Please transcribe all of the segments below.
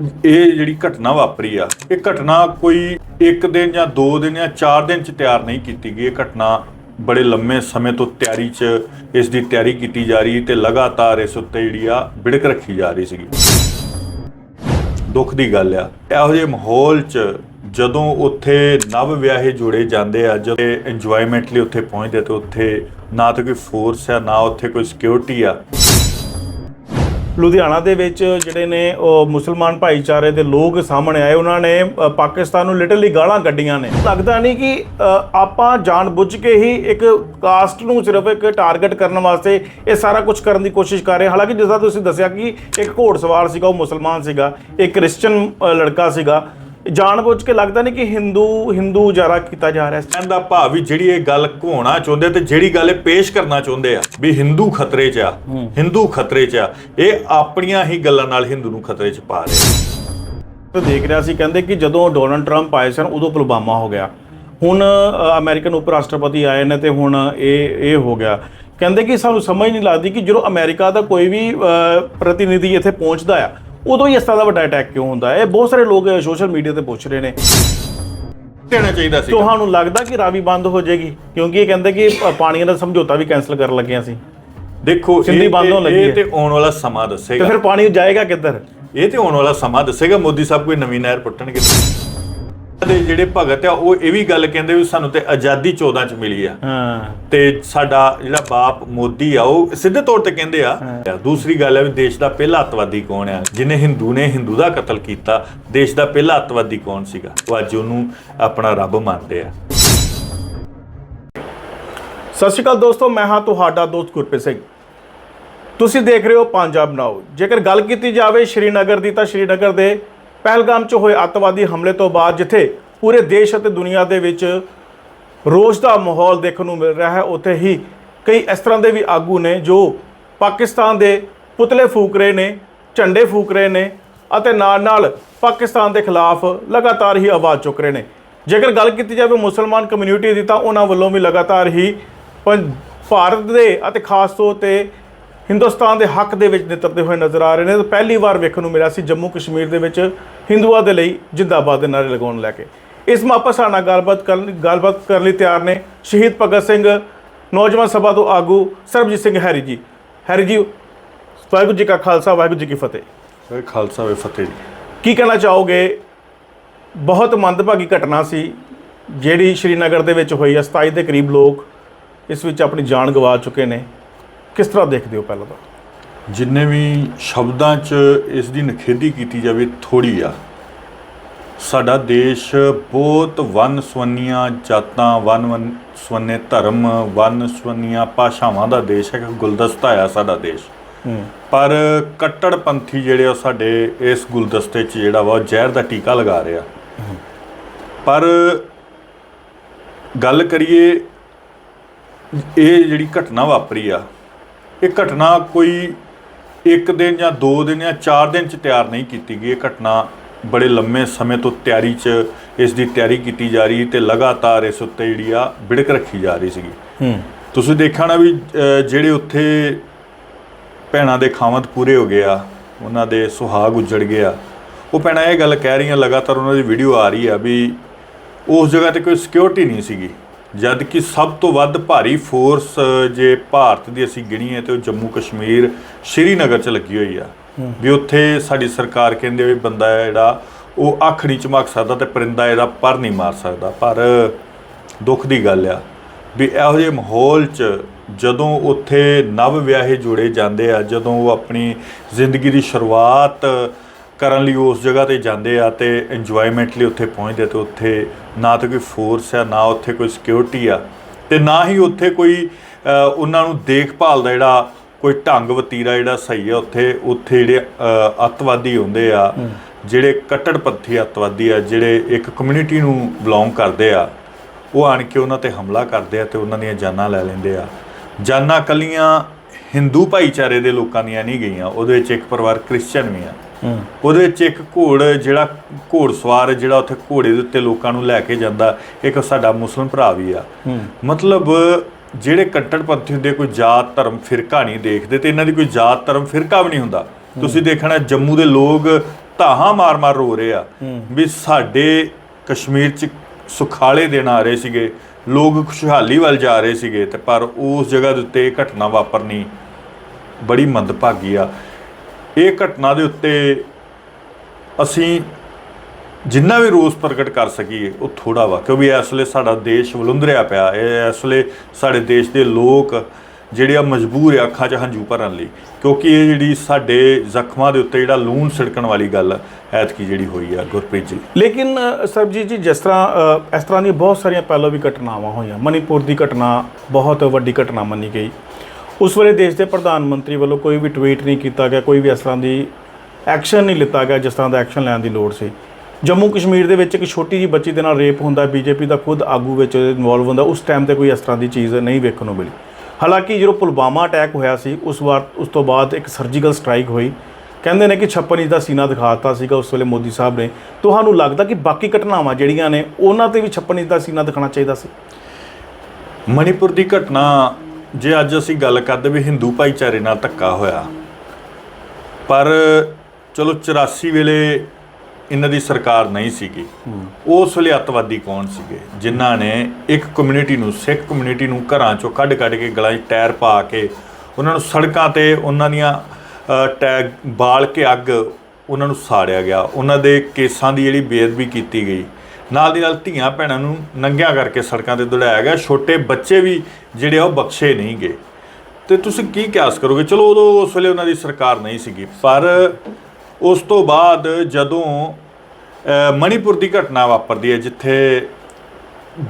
ਇਹ ਜਿਹੜੀ ਘਟਨਾ ਵਾਪਰੀ ਆ, ਇਹ ਘਟਨਾ ਕੋਈ ਇੱਕ ਦਿਨ ਜਾਂ ਦੋ ਦਿਨ ਜਾਂ ਚਾਰ ਦਿਨ ਚ ਤਿਆਰ ਨਹੀਂ ਕੀਤੀ ਗਈ। ਇਹ ਘਟਨਾ ਬੜੇ ਲੰਮੇ ਸਮੇਂ ਤੋਂ ਤਿਆਰੀ ਚ ਇਸ ਦੀ ਤਿਆਰੀ ਕੀਤੀ ਜਾ ਰਹੀ ਤੇ ਲਗਾਤਾਰ ਇਸ ਉੱਤੇ ਜਿਹੜੀ ਆ ਬਿੜਕ ਰੱਖੀ ਜਾ ਰਹੀ ਸੀਗੀ। ਦੁੱਖ ਦੀ ਗੱਲ ਆ, ਇਹੋ ਜਿਹੇ ਮਾਹੌਲ 'ਚ ਜਦੋਂ ਉੱਥੇ ਨਵ ਵਿਆਹੇ ਜੋੜੇ ਜਾਂਦੇ ਆ, ਜਦੋਂ ਇੰਜੋਇਮੈਂਟ ਲਈ ਉੱਥੇ ਪਹੁੰਚਦੇ ਤੇ ਉੱਥੇ ਨਾ ਤਾਂ ਕੋਈ ਫੋਰਸ ਆ, ਨਾ ਉੱਥੇ ਕੋਈ ਸਿਕਿਉਰਿਟੀ ਆ। ਲੁਧਿਆਣਾ ਦੇ ਵਿੱਚ ਜਿਹੜੇ ਨੇ ਉਹ ਮੁਸਲਮਾਨ ਭਾਈਚਾਰੇ ਦੇ ਲੋਕ ਸਾਹਮਣੇ ਆਏ। ਉਹਨਾਂ ਨੇ ਪਾਕਿਸਤਾਨ ਨੂੰ ਲਿਟਰਲੀ ਗਾਲਾਂ ਕੱਢੀਆਂ ਨੇ। ਲੱਗਦਾ ਨਹੀਂ ਕਿ ਅ, ਆਪਾਂ ਜਾਣਬੁੱਝ ਕੇ ਹੀ ਇੱਕ ਕਾਸਟ ਨੂੰ ਸਿਰਫ ਇੱਕ ਟਾਰਗੇਟ ਕਰਨ ਵਾਸਤੇ ਇਹ ਸਾਰਾ ਕੁਝ ਕਰਨ ਦੀ ਕੋਸ਼ਿਸ਼ ਕਰ ਰਹੇ ਹਾਲਾਂਕਿ ਜਿਸ ਤਰ੍ਹਾਂ ਤੁਸੀਂ ਦੱਸਿਆ ਕਿ ਇੱਕ ਘੋੜਸਵਾਰ ਸੀਗਾ ਉਹ ਮੁਸਲਮਾਨ ਸੀਗਾ ਇੱਕ ਕ੍ਰਿਸਚੀਅਨ ਲੜਕਾ ਸੀਗਾ। ਜਾਣਬੁੱਝ ਕੇ ਲੱਗਦਾ ਨਹੀਂ ਕਿ ਹਿੰਦੂ ਹਿੰਦੂ ਜਾਰਾ ਕੀਤਾ ਜਾ ਰਿਹਾ ਹੈ ਕਹਿਣ ਦਾ ਭਾਵ ਵੀ ਜਿਹੜੀ ਇਹ ਗੱਲ ਘੋਣਾ ਚਾਹੁੰਦੇ ਤੇ ਜਿਹੜੀ ਗੱਲ ਇਹ ਪੇਸ਼ ਕਰਨਾ ਚਾਹੁੰਦੇ ਆ ਵੀ ਹਿੰਦੂ ਖਤਰੇ 'ਚ ਆ ਹਿੰਦੂ ਖਤਰੇ 'ਚ ਆ ਇਹ ਆਪਣੀਆਂ ਹੀ ਗੱਲਾਂ ਨਾਲ ਹਿੰਦੂ ਨੂੰ ਖਤਰੇ 'ਚ ਪਾ ਰਹੇ ਆ। ਤੇ ਦੇਖ ਰਿਹਾ ਸੀ ਕਹਿੰਦੇ ਕਿ ਜਦੋਂ ਡੋਨਲਡ ਟਰੰਪ ਆਏ ਸਨ ਉਦੋਂ ਪੁਲਵਾਮਾ ਹੋ ਗਿਆ। ਹੁਣ ਅਮਰੀਕਨ ਉਪ ਰਾਸ਼ਟਰਪਤੀ ਆਏ ਨੇ ਤੇ ਹੁਣ ਇਹ ਇਹ ਹੋ ਗਿਆ। ਕਹਿੰਦੇ ਕਿ ਸਾਨੂੰ ਸਮਝ ਨਹੀਂ ਲੱਗਦੀ ਕਿ ਜਦੋਂ ਅਮਰੀਕਾ ਦਾ ਕੋਈ ਵੀ ਪ੍ਰਤੀਨਿਧੀ ਇੱਥੇ ਪਹੁੰਚਦਾ ਆ ਉਦੋਂ ਹੀ ਇਸ ਤਰ੍ਹਾਂ ਦਾ ਵੱਡਾ ਅਟੈਕ ਕਿਉਂ ਹੁੰਦਾ ਹੈ? ਇਹ ਬਹੁਤ ਸਾਰੇ ਲੋਕ ਸੋਸ਼ਲ ਮੀਡੀਆ ਤੇ ਪੁੱਛ ਰਹੇ ਨੇ। ਦੇਣਾ ਚਾਹੀਦਾ ਸੀ ਤੁਹਾਨੂੰ ਲੱਗਦਾ ਕਿ ਰਾਵੀ ਬੰਦ ਹੋ ਜਾਏਗੀ? ਕਿਉਂਕਿ ਇਹ ਕਹਿੰਦੇ ਕਿ ਪ- ਪਾਣੀਆਂ ਦਾ ਸਮਝੌਤਾ ਵੀ ਕੈਨਸਲ ਕਰਨ ਲੱਗੇ ਅਸੀਂ ਦੇਖੋ ਸਿੰਧੀ ਇਹ ਬੰਦ ਹੋਣ ਤੇ- ਲੱਗੀ ਇਹ ਹੈ। ਤੇ ਆਉਣ ਵਾਲਾ ਸਮਾਂ ਤੇ ਦੱਸੇਗਾ ਫਿਰ ਪਾਣੀ ਜਾਏਗਾ ਕਿੱਧਰ? ਇਹ ਤੇ ਆਉਣ ਵਾਲਾ ਸਮਾਂ ਦੱਸੇਗਾ। ਮੋਦੀ ਸਾਹਿਬ ਕੋਈ ਨਵੀਂ ਨਹਿਰ ਪੁੱਟਣਗੇ। ਦੇ ਜਿਹੜੇ ਭਗਤ ਆ ਉਹ ਇਹ ਵੀ ਗੱਲ ਕਹਿੰਦੇ ਵੀ ਸਾਨੂੰ ਤੇ ਆਜ਼ਾਦੀ 14 ਚ ਮਿਲੀ ਆ। ਹਾਂ। ਤੇ ਸਾਡਾ ਜਿਹੜਾ ਬਾਪ ਮੋਦੀ ਆ ਉਹ ਸਿੱਧੇ ਤੌਰ ਤੇ ਕਹਿੰਦੇ ਆ ਦੂਸਰੀ ਗੱਲ ਹੈ ਵੀ ਦੇਸ਼ ਦਾ ਪਹਿਲਾ ਅੱਤਵਾਦੀ ਕੌਣ ਆ? ਜਿਹਨੇ ਹਿੰਦੂ ਨੇ ਹਿੰਦੂ ਦਾ ਕਤਲ ਕੀਤਾ ਦੇਸ਼ ਦਾ ਪਹਿਲਾ ਅੱਤਵਾਦੀ ਕੌਣ ਸੀਗਾ? ਉਹ ਅੱਜ ਉਹਨੂੰ ਆਪਣਾ ਰੱਬ ਮੰਨਦੇ ਆ। ਸਤਿ ਸ਼੍ਰੀ ਅਕਾਲ ਦੋਸਤੋ ਮੈਂ ਹਾਂ ਤੁਹਾਡਾ ਦੋਸਤ ਗੁਰਪ੍ਰੀਤ ਸਿੰਘ। ਤੁਸੀਂ ਦੇਖ ਰਹੇ ਹੋ ਪੰਜਾਬ ਨਾਓ ਜੇਕਰ ਗੱਲ ਕੀਤੀ ਜਾਵੇ ਸ਼੍ਰੀਨਗਰ ਦੀ ਤਾਂ ਸ਼੍ਰੀਨਗਰ ਦੇ ਪਹਿਲਗਾਮ 'ਚ ਹੋਏ ਅੱਤਵਾਦੀ ਹਮਲੇ ਤੋਂ ਬਾਅਦ ਜਿੱਥੇ ਪੂਰੇ ਦੇਸ਼ ਅਤੇ ਦੁਨੀਆ ਦੇ ਵਿੱਚ ਰੋਸ਼ ਦਾ ਮਾਹੌਲ ਦੇਖਣ ਨੂੰ ਮਿਲ ਰਿਹਾ ਹੈ, ਉੱਥੇ ਹੀ ਕਈ ਇਸ ਤਰ੍ਹਾਂ ਦੇ ਵੀ ਆਗੂ ਨੇ ਜੋ ਪਾਕਿਸਤਾਨ ਦੇ ਪੁਤਲੇ ਫੂਕ ਰਹੇ ਨੇ, ਝੰਡੇ ਫੂਕ ਰਹੇ ਨੇ ਅਤੇ ਨਾਲ ਨਾਲ ਪਾਕਿਸਤਾਨ ਦੇ ਖਿਲਾਫ ਲਗਾਤਾਰ ਹੀ ਆਵਾਜ਼ ਚੁੱਕ ਰਹੇ ਨੇ। ਜੇਕਰ ਗੱਲ ਕੀਤੀ ਜਾਵੇ ਮੁਸਲਮਾਨ ਕਮਿਊਨਿਟੀ ਦੀ ਤਾਂ ਉਹਨਾਂ ਵੱਲੋਂ ਵੀ ਲਗਾਤਾਰ ਹੀ ਪੰ- ਭਾਰਤ ਦੇ ਅਤੇ ਖਾਸ ਤੌਰ ਤੇ ਹਿੰਦੁਸਤਾਨ ਦੇ ਹੱਕ ਦੇ ਵਿੱਚ ਨਿਤਰਦੇ ਹੋਏ ਨਜ਼ਰ ਆ ਰਹੇ ਨੇ। ਤਾਂ ਪਹਿਲੀ ਵਾਰ ਵੇਖਣ ਨੂੰ ਮਿਲਿਆ ਸੀ ਜੰਮੂ ਕਸ਼ਮੀਰ ਦੇ ਵਿੱਚ। ਹਿੰਦੂਆਂ ਦੇ ਲਈ ਜਿੰਦਾਬਾਦ ਦੇ ਨਾਰੇ ਲਗਾਉਣ ਲੈ ਕੇ। ਇਸ ਮਾਪਾ ਸਾਡੇ ਨਾਲ ਗੱਲਬਾਤ ਕਰਨ ਗੱਲਬਾਤ ਕਰਨ ਲਈ ਤਿਆਰ ਨੇ ਸ਼ਹੀਦ ਭਗਤ ਸਿੰਘ ਨੌਜਵਾਨ ਸਭਾ ਤੋਂ ਆਗੂ ਸਰਬਜੀਤ ਸਿੰਘ ਹੈਰੀ ਜੀ। ਹੈਰੀ ਜੀ ਵਾਹਿਗੁਰੂ ਜੀ ਕਾ ਖਾਲਸਾ ਵਾਹਿਗੁਰੂ ਜੀ ਕੀ ਫਤਿਹ। ਓਏ ਖਾਲਸਾ ਵੇ ਫਤਿਹ ਜੀ। ਕੀ ਕਹਿਣਾ ਚਾਹੋਗੇ? ਬਹੁਤ ਮੰਦਭਾਗੀ ਘਟਨਾ ਸੀ ਜਿਹੜੀ ਸ਼੍ਰੀਨਗਰ ਦੇ ਵਿੱਚ ਹੋਈ ਹੈ 27 ਦੇ ਕਰੀਬ ਲੋਕ ਇਸ ਵਿੱਚ ਆਪਣੀ ਜਾਨ ਗਵਾ ਚੁੱਕੇ ਨੇ। ਕਿਸ ਤਰ੍ਹਾਂ ਦੇਖਦੇ ਹੋ ਪਹਿਲਾਂ ਤਾਂ? ਜਿੰਨੇ ਵੀ ਸ਼ਬਦਾਂ 'ਚ ਇਸ ਦੀ ਨਖੇਦੀ ਕੀਤੀ ਜਾਵੇ ਥੋੜੀ ਆ। ਸਾਡਾ ਦੇਸ਼ ਬਹੁਤ ਵੰਨ ਸਵੰਨੀਆਂ ਜਾਤਾਂ ਵੰਨ ਵੰਨ ਸਵੰਨੇ ਧਰਮ ਵੰਨ ਸਵੰਨੀਆਂ ਭਾਸ਼ਾਵਾਂ ਦਾ ਦੇਸ਼ ਹੈ ਕਿ ਗੁਲਦਸਤਾ ਆ ਸਾਡਾ ਦੇਸ਼। ਪਰ ਕੱਟੜਪੰਥੀ ਜਿਹੜੇ ਉਹ ਸਾਡੇ ਇਸ ਗੁਲਦਸਤੇ 'ਚ ਜਿਹੜਾ ਵਾ ਜ਼ਹਿਰ ਦਾ ਟੀਕਾ ਲਗਾ ਰਿਹਾ। ਪਰ ਗੱਲ ਕਰੀਏ ਇਹ ਜਿਹੜੀ ਘਟਨਾ ਵਾਪਰੀ ਆ ਇਹ ਘਟਨਾ ਕੋਈ ਇੱਕ ਦਿਨ ਜਾਂ ਦੋ ਦਿਨ ਜਾਂ ਚਾਰ ਦਿਨ ਚ ਤਿਆਰ ਨਹੀਂ ਕੀਤੀ ਗਈ ਇਹ ਘਟਨਾ। ਬੜੇ ਲੰਮੇ ਸਮੇਂ ਤੋਂ ਤਿਆਰੀ ਚ ਇਸ ਦੀ ਤਿਆਰੀ ਕੀਤੀ ਜਾ ਰਹੀ ਤੇ ਲਗਾਤਾਰ ਇਸ ਉੱਤੇ ਜਿਹੜੀ ਆ ਬਿੜਕ ਰੱਖੀ ਜਾ ਰਹੀ ਸੀਗੀ। ਹੂੰ। ਤੁਸੀਂ ਦੇਖਿਆ ਨਾ ਵੀ ਜਿਹੜੇ ਉੱਥੇ ਭੈਣਾਂ ਦੇ ਖਾਵੰਦ ਪੂਰੇ ਹੋ ਗਏ ਆ ਉਹਨਾਂ ਦੇ ਸੁਹਾਗ ਉਜੜ ਗਏ ਆ। ਉਹ ਭੈਣਾਂ ਇਹ ਗੱਲ ਕਹਿ ਰਹੀਆਂ ਲਗਾਤਾਰ ਉਹਨਾਂ ਦੀ ਵੀਡੀਓ ਆ ਰਹੀ ਆ ਵੀ ਉਸ ਜਗ੍ਹਾ ਤੇ ਕੋਈ ਸਿਕਿਉਰਿਟੀ ਨਹੀਂ ਸੀਗੀ। ਜਦ ਕਿ ਸਭ ਤੋਂ ਵੱਧ ਭਾਰੀ ਫੋਰਸ ਜੇ ਭਾਰਤ ਦੀ ਅਸੀਂ ਗਿਣੀਏ ਤੇ ਉਹ ਜੰਮੂ ਕਸ਼ਮੀਰ ਸ਼੍ਰੀਨਗਰ 'ਚ ਲੱਗੀ ਹੋਈ ਆ। ਵੀ ਉੱਥੇ ਸਾਡੀ ਸਰਕਾਰ ਕਹਿੰਦੇ ਵੀ ਬੰਦਾ ਹੈ ਜਿਹੜਾ ਉਹ ਅੱਖ ਨਹੀਂ ਚਮਕ ਸਕਦਾ ਤੇ ਪਰਿੰਦਾ ਇਹਦਾ ਪਰ ਨਹੀਂ ਮਾਰ ਸਕਦਾ। ਪਰ ਦੁੱਖ ਦੀ ਗੱਲ ਆ ਵੀ ਇਹੋ ਜਿਹੇ ਮਾਹੌਲ 'ਚ ਜਦੋਂ ਉੱਥੇ ਨਵ ਵਿਆਹੇ ਜੋੜੇ ਜਾਂਦੇ ਆ ਜਦੋਂ ਉਹ ਆਪਣੀ ਜ਼ਿੰਦਗੀ ਦੀ ਸ਼ੁਰੂਆਤ ਕਰਨ ਲਈ ਉਸ ਜਗ੍ਹਾ ਤੇ ਜਾਂਦੇ ਆ ਤੇ ਇੰਜੋਇਮੈਂਟ ਲਈ ਉੱਥੇ ਪਹੁੰਚਦੇ ਤੇ ਉੱਥੇ ਨਾ ਤਾਂ ਕੋਈ ਫੋਰਸ ਆ ਨਾ ਉੱਥੇ ਕੋਈ ਸਿਕਿਉਰਿਟੀ ਆ ਤੇ ਨਾ ਹੀ ਉੱਥੇ ਕੋਈ ਉਹਨਾਂ ਨੂੰ ਦੇਖਭਾਲ ਦਾ ਜਿਹੜਾ ਕੋਈ ਢੰਗ ਵਤੀਰਾ ਜਿਹੜਾ ਸਹੀ ਆ ਉੱਥੇ ਉੱਥੇ ਜਿਹੜੇ ਅੱਤਵਾਦੀ ਹੁੰਦੇ ਆ ਜਿਹੜੇ ਕੱਟੜਪੰਥੀ ਅੱਤਵਾਦੀ ਆ ਜਿਹੜੇ ਇੱਕ ਕਮਿਊਨਿਟੀ ਨੂੰ ਬਿਲੋਂਗ ਕਰਦੇ ਆ ਉਹ ਆਣ ਕੇ ਉਹਨਾਂ ਤੇ ਹਮਲਾ ਕਰਦੇ ਆ ਤੇ ਉਹਨਾਂ ਦੀਆਂ ਜਾਨਾਂ ਲੈ ਲੈਂਦੇ ਆ। ਜਾਨਾਂ ਕੱਲੀਆਂ ਹਿੰਦੂ ਭਾਈਚਾਰੇ ਦੇ ਲੋਕਾਂ ਦੀਆਂ ਨਹੀਂ ਗਈਆਂ ਉਹਦੇ ਵਿੱਚ ਇੱਕ ਪਰਿਵਾਰ ਕ੍ਰਿਸਚੀਅਨ ਵੀ ਆ। ਉਹਦੇ ਵਿੱਚ ਇੱਕ ਘੋੜ ਜਿਹੜਾ ਘੋੜਸਵਾਰ ਜਿਹੜਾ ਉੱਥੇ ਘੋੜੇ ਦੇ ਉੱਤੇ ਲੋਕਾਂ ਨੂੰ ਲੈ ਕੇ ਜਾਂਦਾ ਇੱਕ ਸਾਡਾ ਮੁਸਲਮ ਭਰਾ ਵੀ ਆ। ਮਤਲਬ ਜਿਹੜੇ ਕੱਟੜਪੰਥੀ ਹੁੰਦੇ ਕੋਈ ਜਾਤ ਧਰਮ ਫਿਰਕਾ ਨਹੀਂ ਦੇਖਦੇ ਤੇ ਇਹਨਾਂ ਦੀ ਕੋਈ ਜਾਤ ਧਰਮ ਫਿਰਕਾ ਵੀ ਨਹੀਂ ਹੁੰਦਾ। ਤੁਸੀਂ ਦੇਖਣਾ ਜੰਮੂ ਦੇ ਲੋਕ ਧਾਹਾਂ ਮਾਰ-ਮਾਰ ਰੋ ਰਹੇ ਆ ਵੀ ਸਾਡੇ ਕਸ਼ਮੀਰ 'ਚ ਸੁਖਾਲੇ ਦਿਨ ਆ ਰਹੇ ਸੀਗੇ ਲੋਕ ਖੁਸ਼ਹਾਲੀ ਵੱਲ ਜਾ ਰਹੇ ਸੀਗੇ ਤੇ ਪਰ ਉਸ ਜਗ੍ਹਾ ਦੇ ਉੱਤੇ ਇਹ ਘਟਨਾ ਵਾਪਰਨੀ ਬੜੀ ਮੰਦਭਾਗੀ ਆ। ਇਹ ਘਟਨਾ ਦੇ ਉੱਤੇ ਅਸੀਂ ਜਿੰਨਾ ਵੀ ਰੋਸ ਪ੍ਰਗਟ ਕਰ ਸਕੀਏ ਉਹ ਥੋੜਾ ਵਾ ਕਿਉਂਕਿ ਇਸ ਵੇਲੇ ਸਾਡਾ ਦੇਸ਼ ਵਲੁੰਦਰਿਆ ਪਿਆ ਇਹ ਇਸ ਵੇਲੇ ਸਾਡੇ ਦੇਸ਼ ਦੇ ਲੋਕ ਜਿਹੜੇ ਆ ਮਜਬੂਰ ਆ ਅੱਖਾਂ 'ਚ ਹੰਝੂ ਭਰਨ ਲਈ ਕਿਉਂਕਿ ਇਹ ਜਿਹੜੀ ਸਾਡੇ ਜ਼ਖਮਾਂ ਦੇ ਉੱਤੇ ਜਿਹੜਾ ਲੂਣ ਛਿੜਕਣ ਵਾਲੀ ਗੱਲ ਐਤਕੀ ਜਿਹੜੀ ਹੋਈ ਆ ਗੁਰਪ੍ਰੀਤ ਜੀ। ਲੇਕਿਨ ਅ, ਸਰਬਜੀਤ ਜੀ ਜਿਸ ਤਰ੍ਹਾਂ ਇਸ ਤਰ੍ਹਾਂ ਦੀਆਂ ਬਹੁਤ ਸਾਰੀਆਂ ਪਹਿਲਾਂ ਵੀ ਘਟਨਾਵਾਂ ਹੋਈਆਂ ਮਨੀਪੁਰ ਦੀ ਘਟਨਾ ਬਹੁਤ ਵੱਡੀ ਘਟਨਾ ਮੰਨੀ ਗਈ। ਉਸ ਵੇਲੇ ਦੇਸ਼ ਦੇ ਪ੍ਰਧਾਨ ਮੰਤਰੀ ਵੱਲੋਂ ਕੋਈ ਵੀ ਟਵੀਟ ਨਹੀਂ ਕੀਤਾ ਗਿਆ, ਕੋਈ ਵੀ ਇਸ ਤਰ੍ਹਾਂ ਦੀ ਐਕਸ਼ਨ ਨਹੀਂ ਲਿੱਤਾ ਗਿਆ ਜਿਸ ਤਰ੍ਹਾਂ ਦਾ ਐਕਸ਼ਨ ਲੈਣ ਦੀ ਲੋੜ ਸੀ। ਜੰਮੂ ਕਸ਼ਮੀਰ ਦੇ ਵਿੱਚ ਇੱਕ ਛੋਟੀ ਜੀ ਬੱਚੀ ਦੇ ਨਾਲ ਰੇਪ ਹੁੰਦਾ ਬੀਜੇਪੀ ਦਾ ਖੁਦ ਆਗੂ ਵਿੱਚ ਇਨਵੋਲਵ ਹੁੰਦਾ, ਉਸ ਟਾਈਮ ਤੇ ਕੋਈ ਇਸ ਤਰ੍ਹਾਂ ਦੀ ਚੀਜ਼ ਨਹੀਂ ਵੇਖਣ ਨੂੰ ਮਿਲੀ। ਹਾਲਾਂਕਿ ਜਦੋਂ ਪੁਲਵਾਮਾ ਅਟੈਕ ਹੋਇਆ ਸੀ, ਉਸ ਵਾਰ, ਉਸ ਤੋਂ ਬਾਅਦ ਇੱਕ ਸਰਜੀਕਲ ਸਟ੍ਰਾਈਕ ਹੋਈ। ਕਹਿੰਦੇ ਨੇ ਕਿ 56 ਇੰਚ ਦਾ ਸੀਨਾ ਦਿਖਾਤਾ ਸੀਗਾ, ਉਸ ਵੇਲੇ ਮੋਦੀ ਸਾਹਿਬ ਨੇ। ਤੁਹਾਨੂੰ ਲੱਗਦਾ ਕਿ ਬਾਕੀ ਘਟਨਾਵਾਂ ਜਿਹੜੀਆਂ ਨੇ, ਉਹਨਾਂ ਤੇ ਵੀ 56 ਇੰਚ ਦਾ ਸੀਨਾ ਦਿਖਾਣਾ ਚਾਹੀਦਾ ਸੀ? ਮਣੀਪੁਰ ਦੀ ਘਟਨਾ ਜੇ ਅੱਜ ਅਸੀਂ ਗੱਲ ਕਰਦੇ ਵੀ ਹਿੰਦੂ ਭਾਈਚਾਰੇ ਨਾਲ ਧੱਕਾ ਹੋਇਆ ਪਰ ਚਲੋ 84 ਵੇਲੇ ਇਹਨਾਂ ਦੀ ਸਰਕਾਰ ਨਹੀਂ ਸੀਗੀ। ਉਸ ਵੇਲੇ ਅੱਤਵਾਦੀ ਕੌਣ ਸੀਗੇ? ਜਿਨ੍ਹਾਂ ਨੇ ਇੱਕ ਕਮਿਊਨਿਟੀ ਨੂੰ ਸਿੱਖ ਕਮਿਊਨਿਟੀ ਨੂੰ ਘਰਾਂ ਚੋਂ ਕੱਢ-ਕੱਢ ਕੇ ਗਲਾਂ 'ਚ ਟਾਇਰ ਪਾ ਕੇ ਉਹਨਾਂ ਨੂੰ ਸੜਕਾਂ ਤੇ ਉਹਨਾਂ ਦੀਆਂ ਟੈਗ ਬਾਲ ਕੇ ਅੱਗ ਉਹਨਾਂ ਨੂੰ ਸਾੜਿਆ ਗਿਆ। ਉਹਨਾਂ ਦੇ ਕੇਸਾਂ ਦੀ ਜਿਹੜੀ ਬੇਅਦਬੀ ਕੀਤੀ ਗਈ। ਨਾਲ ਦੀ ਨਾਲ ਧੀਆਂ ਭੈਣਾਂ ਨੂੰ ਨੰਗਿਆਂ ਕਰਕੇ ਸੜਕਾਂ ਤੇ ਦੌੜਾਇਆ ਗਿਆ। ਛੋਟੇ ਬੱਚੇ ਵੀ ਜਿਹੜੇ ਉਹ ਬਖਸ਼ੇ ਨਹੀਂ ਗਏ। ਤੇ ਤੁਸੀਂ ਕੀ ਕਿਆਸ ਕਰੋਗੇ? ਚਲੋ ਉਦੋਂ ਉਸ ਵੇਲੇ ਉਹਨਾਂ ਦੀ ਸਰਕਾਰ ਨਹੀਂ ਸੀਗੀ ਪਰ ਉਸ ਤੋਂ ਬਾਅਦ ਜਦੋਂ ਮਣੀਪੁਰ ਦੀ ਘਟਨਾ ਵਾਪਰਦੀ ਹੈ ਜਿੱਥੇ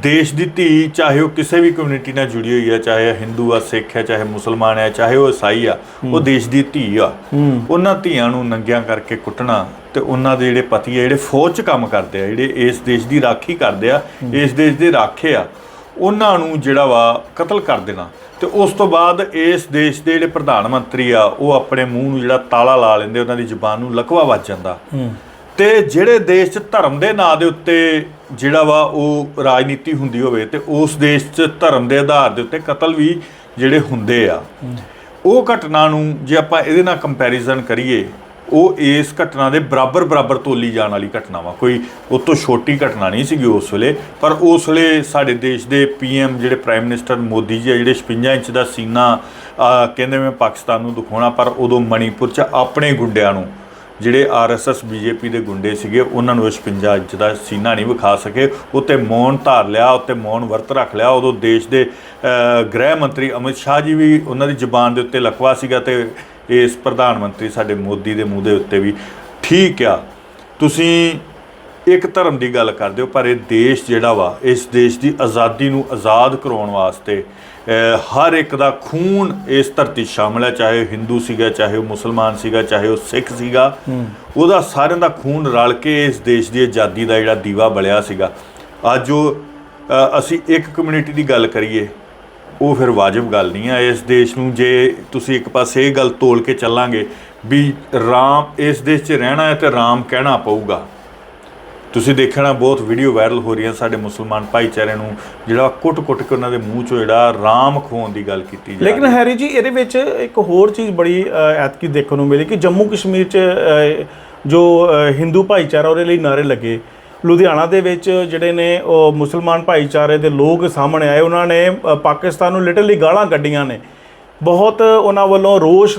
ਦੇਸ਼ ਦੀ ਧੀ ਚਾਹੇ ਉਹ ਕਿਸੇ ਵੀ ਕਮਿਊਨਿਟੀ ਨਾਲ ਜੁੜੀ ਹੋਈ ਹੈ ਚਾਹੇ ਹਿੰਦੂ ਆ ਸਿੱਖ ਹੈ ਚਾਹੇ ਮੁਸਲਮਾਨ ਹੈ ਚਾਹੇ ਉਹ ਈਸਾਈ ਆ ਉਹ ਦੇਸ਼ ਦੀ ਧੀ ਆ। ਉਹਨਾਂ ਧੀਆਂ ਨੂੰ ਨੰਗਿਆਂ ਕਰਕੇ ਕੁੱਟਣਾ ਤੇ ਉਹਨਾਂ ਦੇ ਜਿਹੜੇ ਪਤੀ ਆ ਜਿਹੜੇ ਫੌਜ 'ਚ ਕੰਮ ਕਰਦੇ ਆ ਜਿਹੜੇ ਇਸ ਦੇਸ਼ ਦੀ ਰਾਖੀ ਕਰਦੇ ਆ ਇਸ ਦੇਸ਼ ਦੇ ਰਾਖੇ ਆ ਉਹਨਾਂ ਨੂੰ ਜਿਹੜਾ ਵਾ ਕਤਲ ਕਰ ਦੇਣਾ। ਤੇ ਉਸ ਤੋਂ ਬਾਅਦ ਇਸ ਦੇਸ਼ ਦੇ ਜਿਹੜੇ ਪ੍ਰਧਾਨ ਮੰਤਰੀ ਆ ਉਹ ਆਪਣੇ ਮੂੰਹ ਨੂੰ ਜਿਹੜਾ ਤਾਲਾ ਲਾ ਲੈਂਦੇ ਉਹਨਾਂ ਦੀ ਜ਼ੁਬਾਨ ਨੂੰ ਲਕਵਾ ਵੱਜ ਜਾਂਦਾ। ਤੇ ਜਿਹੜੇ ਦੇਸ਼ 'ਚ ਧਰਮ ਦੇ ਨਾਂ ਦੇ ਉੱਤੇ ਜਿਹੜਾ ਵਾ ਉਹ ਰਾਜਨੀਤੀ ਹੁੰਦੀ ਹੋਵੇ ਤੇ ਉਸ ਦੇਸ਼ 'ਚ ਧਰਮ ਦੇ ਆਧਾਰ ਦੇ ਉੱਤੇ ਕਤਲ ਵੀ ਜਿਹੜੇ ਹੁੰਦੇ ਆ। ਉਹ ਘਟਨਾ ਨੂੰ ਜੇ ਆਪਾਂ ਇਹਦੇ ਨਾਲ ਕੰਪੈਰੀਜ਼ਨ ਕਰੀਏ ਉਹ ਇਸ ਘਟਨਾ ਦੇ ਬਰਾਬਰ ਬਰਾਬਰ ਤੋਲੀ ਜਾਣ ਵਾਲੀ ਘਟਨਾ ਵਾ। ਕੋਈ ਉਹ ਤੋਂ ਛੋਟੀ ਘਟਨਾ ਨਹੀਂ ਸੀਗੀ ਉਸ ਵੇਲੇ, ਪਰ ਉਸ ਵੇਲੇ ਸਾਡੇ ਦੇਸ਼ ਦੇ ਪੀਐਮ ਜਿਹੜੇ ਪ੍ਰਾਈਮ ਮਿਨਿਸਟਰ ਮੋਦੀ ਜੀ ਆ, ਜਿਹੜੇ 56 ਇੰਚ ਦਾ ਸੀਨਾ ਕਹਿੰਦੇ ਮੈਂ ਪਾਕਿਸਤਾਨ ਨੂੰ ਦਿਖਾਉਣਾ, ਪਰ ਉਦੋਂ ਮਣੀਪੁਰ 'ਚ ਆਪਣੇ ਗੁੰਡਿਆਂ ਨੂੰ, ਜਿਹੜੇ ਆਰਐਸਐਸ, ਬੀਜੇਪੀ ਦੇ ਗੁੰਡੇ ਸੀਗੇ, ਉਹਨਾਂ ਨੂੰ ਇਹ 56 ਇੰਚ ਦਾ ਸੀਨਾ ਨਹੀਂ ਵਿਖਾ ਸਕੇ। ਉੱਤੇ ਮੌਨ ਧਾਰ ਲਿਆ, ਉੱਤੇ ਮੌਨ ਵਰਤ ਰੱਖ ਲਿਆ। ਉਦੋਂ ਦੇਸ਼ ਦੇ ਗ੍ਰਹਿ ਮੰਤਰੀ ਅਮਿਤ ਸ਼ਾਹ ਜੀ ਵੀ ਉਹਨਾਂ ਦੀ ਜ਼ੁਬਾਨ ਦੇ ਉੱਤੇ ਲਕਵਾ ਸੀਗਾ ਤੇ ਇਸ ਪ੍ਰਧਾਨ ਮੰਤਰੀ ਸਾਡੇ ਮੋਦੀ ਦੇ ਮੂੰਹ ਦੇ ਉੱਤੇ ਵੀ। ਠੀਕ ਆ ਤੁਸੀਂ ਇੱਕ ਧਰਮ ਦੀ ਗੱਲ ਕਰਦੇ ਹੋ ਪਰ ਇਹ ਦੇਸ਼ ਜਿਹੜਾ ਵਾ ਇਸ ਦੇਸ਼ ਦੀ ਆਜ਼ਾਦੀ ਨੂੰ ਆਜ਼ਾਦ ਕਰਾਉਣ ਵਾਸਤੇ ਹਰ ਇੱਕ ਦਾ ਖੂਨ ਇਸ ਧਰਤੀ 'ਚ ਸ਼ਾਮਲ ਹੈ ਚਾਹੇ ਉਹ ਹਿੰਦੂ ਸੀਗਾ ਚਾਹੇ ਉਹ ਮੁਸਲਮਾਨ ਸੀਗਾ ਚਾਹੇ ਉਹ ਸਿੱਖ ਸੀਗਾ। ਉਹਦਾ ਸਾਰਿਆਂ ਦਾ ਖੂਨ ਰਲ ਕੇ ਇਸ ਦੇਸ਼ ਦੀ ਆਜ਼ਾਦੀ ਦਾ ਜਿਹੜਾ ਦੀਵਾ ਬਲਿਆ ਸੀਗਾ। ਅੱਜ ਉਹ ਅਸੀਂ ਇੱਕ ਕਮਿਊਨਿਟੀ ਦੀ ਗੱਲ ਕਰੀਏ ਉਹ ਫਿਰ ਵਾਜਬ ਗੱਲ ਨਹੀਂ ਆ ਇਸ ਦੇਸ਼ ਨੂੰ ਜੇ ਤੁਸੀਂ ਇੱਕ ਪਾਸੇ ਇਹ ਗੱਲ ਤੋਲ ਕੇ ਚੱਲਾਂਗੇ ਵੀ ਰਾਮ ਇਸ ਦੇਸ਼ 'ਚ ਰਹਿਣਾ ਹੈ ਤੇ ਰਾਮ ਕਹਿਣਾ ਪਊਗਾ। ਤੁਸੀਂ ਦੇਖਣਾ ਬਹੁਤ ਵੀਡੀਓ ਵਾਇਰਲ ਹੋ ਰਹੀਆਂ ਸਾਡੇ ਮੁਸਲਮਾਨ ਭਾਈਚਾਰੇ ਨੂੰ ਜਿਹੜਾ ਕੁੱਟ-ਕੁੱਟ ਕੇ ਉਹਨਾਂ ਦੇ ਮੂੰਹ 'ਚੋਂ ਜਿਹੜਾ ਰਾਮ ਖੋਣ ਦੀ ਗੱਲ ਕੀਤੀ ਜਾ ਲੇਕਿਨ ਹੈਰੀ ਜੀ ਇਹਦੇ ਵਿੱਚ ਇੱਕ ਹੋਰ ਚੀਜ਼ ਬੜੀ ਐਤਕੀ ਦੇਖਣ ਨੂੰ ਮਿਲੀ ਕਿ ਜੰਮੂ ਕਸ਼ਮੀਰ 'ਚ ਜੋ ਹਿੰਦੂ ਭਾਈਚਾਰਾ ਉਹਦੇ ਲਈ ਨਾਰੇ ਲੱਗੇ ਲੁਧਿਆਣਾ ਦੇ ਵਿੱਚ ਜਿਹੜੇ ਨੇ ਉਹ ਮੁਸਲਮਾਨ ਭਾਈਚਾਰੇ ਦੇ ਲੋਕ ਸਾਹਮਣੇ ਆਏ। ਉਹਨਾਂ ਨੇ ਪਾਕਿਸਤਾਨ ਨੂੰ ਲਿਟਰਲੀ ਗਾਲਾਂ ਕੱਢੀਆਂ ਨੇ। ਬਹੁਤ ਉਹਨਾਂ ਵੱਲੋਂ ਰੋਸ਼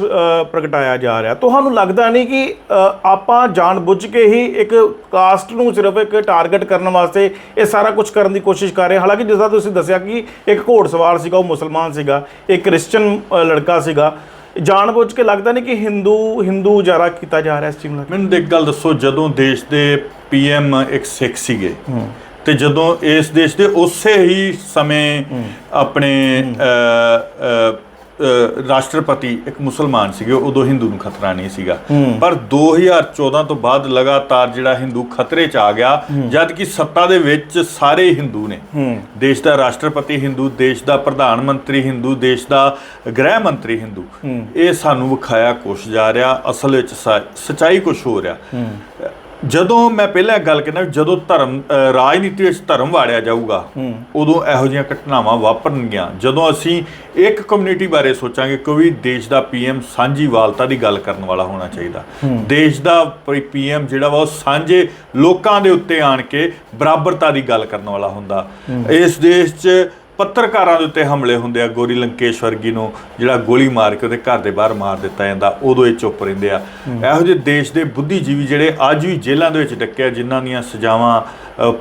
ਪ੍ਰਗਟਾਇਆ ਜਾ ਰਿਹਾ। ਤੁਹਾਨੂੰ ਲੱਗਦਾ ਨਹੀਂ ਕਿ ਅ, ਆਪਾਂ ਜਾਣਬੁੱਝ ਕੇ ਹੀ ਇੱਕ ਕਾਸਟ ਨੂੰ ਸਿਰਫ ਇੱਕ ਟਾਰਗੇਟ ਕਰਨ ਵਾਸਤੇ ਇਹ ਸਾਰਾ ਕੁਝ ਕਰਨ ਦੀ ਕੋਸ਼ਿਸ਼ ਕਰ ਰਹੇ ਹਾਲਾਂਕਿ ਜਿਸ ਤਰ੍ਹਾਂ ਤੁਸੀਂ ਦੱਸਿਆ ਕਿ ਇੱਕ ਘੋੜਸਵਾਰ ਸੀਗਾ ਉਹ ਮੁਸਲਮਾਨ ਸੀਗਾ ਇੱਕ ਕ੍ਰਿਸਚੀਅਨ ਲੜਕਾ ਸੀਗਾ। ਜਾਣਬੁੱਝ ਕੇ ਲੱਗਦਾ ਨਹੀਂ ਕਿ ਹਿੰਦੂ ਹਿੰਦੂ ਜਾਰਾ ਕੀਤਾ ਜਾ ਰਿਹਾ ਇਸ ਚੀਜ਼ ਨੂੰ ਮੈਨੂੰ ਇੱਕ ਗੱਲ ਦੱਸੋ ਜਦੋਂ ਦੇਸ਼ ਦੇ ਪੀਐਮ ਇੱਕ ਸਿੱਖ ਸੀਗੇ ਤੇ ਜਦੋਂ ਇਸ ਦੇਸ਼ ਦੇ ਉਸੇ ਹੀ ਸਮੇਂ ਆਪਣੇ ਰਾਸ਼ਟਰਪਤੀ ਇੱਕ ਮੁਸਲਮਾਨ ਸੀਗੇ ਉਦੋਂ ਹਿੰਦੂ ਨੂੰ ਖਤਰਾ ਨਹੀਂ ਸੀਗਾ। ਪਰ 2014 ਤੋਂ ਬਾਅਦ ਲਗਾਤਾਰ ਜਿਹੜਾ ਹਿੰਦੂ ਖਤਰੇ 'ਚ ਆ ਗਿਆ ਜਦ ਕਿ ਸੱਤਾ ਦੇ ਵਿੱਚ ਸਾਰੇ ਹਿੰਦੂ ਨੇ। ਦੇਸ਼ ਦਾ ਰਾਸ਼ਟਰਪਤੀ ਹਿੰਦੂ ਦੇਸ਼ ਦਾ ਪ੍ਰਧਾਨ ਮੰਤਰੀ ਹਿੰਦੂ ਦੇਸ਼ ਦਾ ਗ੍ਰਹਿ ਮੰਤਰੀ ਹਿੰਦੂ। ਇਹ ਸਾਨੂੰ ਵਿਖਾਇਆ ਕੁਛ ਜਾ ਰਿਹਾ ਅਸਲ ਵਿੱਚ ਸੱਚਾਈ ਕੁਛ ਹੋ ਰਿਹਾ। ਜਦੋਂ ਮੈਂ ਪਹਿਲਾਂ ਗੱਲ ਕਹਿੰਦਾ ਜਦੋਂ ਧਰਮ ਅ, ਰਾਜਨੀਤੀ ਵਿੱਚ ਧਰਮ ਵਾੜਿਆ ਜਾਊਗਾ ਉਦੋਂ ਇਹੋ ਜਿਹੀਆਂ ਘਟਨਾਵਾਂ ਵਾਪਰਨਗੀਆਂ। ਜਦੋਂ ਅਸੀਂ ਇੱਕ ਕਮਿਊਨਿਟੀ ਬਾਰੇ ਸੋਚਾਂਗੇ ਕੋਈ ਦੇਸ਼ ਦਾ ਪੀਐਮ ਸਾਂਝੀਵਾਲਤਾ ਦੀ ਗੱਲ ਕਰਨ ਵਾਲਾ ਹੋਣਾ ਚਾਹੀਦਾ। ਦੇਸ਼ ਦਾ ਪੀਐਮ ਜਿਹੜਾ ਵਾ ਉਹ ਸਾਂਝੇ ਲੋਕਾਂ ਦੇ ਉੱਤੇ ਆਣ ਕੇ ਬਰਾਬਰਤਾ ਦੀ ਗੱਲ ਕਰਨ ਵਾਲਾ ਹੁੰਦਾ। ਇਸ ਦੇਸ਼ 'ਚ ਪੱਤਰਕਾਰਾਂ ਦੇ ਉੱਤੇ ਹਮਲੇ ਹੁੰਦੇ ਆ ਗੋਰੀ ਲੰਕੇਸ਼ ਵਰਗੀ ਨੂੰ ਜਿਹੜਾ ਗੋਲੀ ਮਾਰ ਕੇ ਉਹਦੇ ਘਰ ਦੇ ਬਾਹਰ ਮਾਰ ਦਿੱਤਾ ਜਾਂਦਾ ਉਦੋਂ ਇਹ ਚੁੱਪ ਰਹਿੰਦੇ ਆ। ਇਹੋ ਜਿਹੇ ਦੇਸ਼ ਦੇ ਬੁੱਧੀਜੀਵੀ ਜਿਹੜੇ ਅੱਜ ਵੀ ਜੇਲ੍ਹਾਂ ਦੇ ਵਿੱਚ ਡੱਕਿਆ ਜਿਨ੍ਹਾਂ ਦੀਆਂ ਸਜ਼ਾਵਾਂ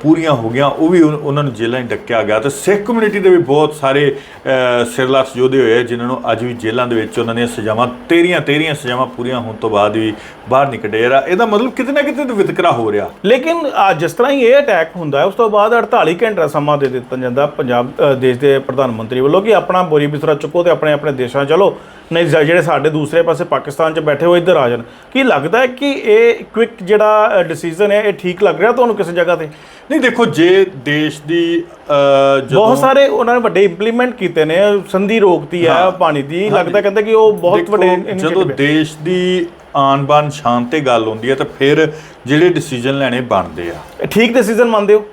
ਪੂਰੀਆਂ ਹੋ ਗਈਆਂ ਉਹ ਵੀ ਉਹਨਾਂ ਨੂੰ ਜੇਲ੍ਹਾਂ 'ਚ ਡੱਕਿਆ ਗਿਆ। ਤੇ ਸਿੱਖ ਕਮਿਊਨਿਟੀ ਦੇ ਵੀ ਬਹੁਤ ਸਾਰੇ ਅ, ਸਿਰਲੱਥ ਯੋਧੇ ਹੋਏ ਜਿਨ੍ਹਾਂ ਨੂੰ ਅੱਜ ਵੀ ਜੇਲ੍ਹਾਂ ਦੇ ਵਿੱਚ ਉਹਨਾਂ ਦੀਆਂ ਸਜ਼ਾਵਾਂ ਤੇਰੀਆਂ ਤੇਰੀਆਂ ਸਜ਼ਾਵਾਂ ਪੂਰੀਆਂ ਹੋਣ ਤੋਂ ਬਾਅਦ ਵੀ ਬਾਹਰ ਨਹੀਂ ਕੱਢਿਆ ਇਹਦਾ ਮਤਲਬ ਕਿਤੇ ਨਾ ਕਿਤੇ ਵਿਤਕਰਾ ਹੋ ਰਿਹਾ। ਲੇਕਿਨ ਜਿਸ ਤਰ੍ਹਾਂ ਹੀ ਇਹ ਅਟੈਕ ਹੁੰਦਾ ਹੈ ਉਸ ਤੋਂ ਬਾਅਦ 48 ਘੰਟੇ ਸਮਾਂ ਦੇ ਦਿੱਤਾ ਜਾਂਦਾ ਪੰਜਾਬ ਦੇਸ਼ ਦੇ ਪ੍ਰਧਾਨ ਮੰਤਰੀ ਵੱਲੋਂ ਕਿ ਆਪਣਾ ਬੋਰੀ ਬਿਸਤਰਾ ਚੁੱਕੋ ਤੇ ਆਪਣੇ ਆਪਣੇ ਦੇਸ਼ਾਂ ਚਲੋ। ਨਹੀਂ ਜਿਹੜੇ ਸਾਡੇ ਦੂਸਰੇ ਪਾਸੇ ਪਾਕਿਸਤਾਨ 'ਚ ਬੈਠੇ ਹੋ ਇੱਧਰ ਆ ਜਾਣ। ਕੀ ਲੱਗਦਾ ਹੈ ਕਿ ਇਹ ਕੁਇਕ ਜਿਹੜਾ ਡਿਸੀਜਨ ਹੈ ਇਹ ਠੀਕ ਲੱਗ ਰਿਹਾ ਤੁਹਾਨੂੰ ਕਿਸੇ ਜਗ੍ਹਾ ਤੇ? ਨਹੀਂ ਦੇਖੋ ਜੇ ਦੇਸ਼ ਦੀ ਬਹੁਤ ਸਾਰੇ ਉਹਨਾਂ ਨੇ ਵੱਡੇ ਇੰਪਲੀਮੈਂਟ ਕੀਤੇ ਨੇ। ਸੰਧੀ ਰੋਕਤੀ ਹੈ ਪਾਣੀ ਦੀ। ਲੱਗਦਾ ਕਹਿੰਦੇ ਕਿ ਉਹ ਬਹੁਤ ਵੱਡੇ ਜਦੋਂ। ਦੇਸ਼ ਦੀ ਆਨ ਬਾਨ ਸ਼ਾਨ ਤੇ ਗੱਲ ਹੁੰਦੀ ਹੈ ਤਾਂ ਫਿਰ ਜਿਹੜੇ ਡਿਸੀਜਨ ਲੈਣੇ ਬਣਦੇ ਆ। ਠੀਕ ਡਿਸੀਜਨ ਮੰਨਦੇ ਹੋ?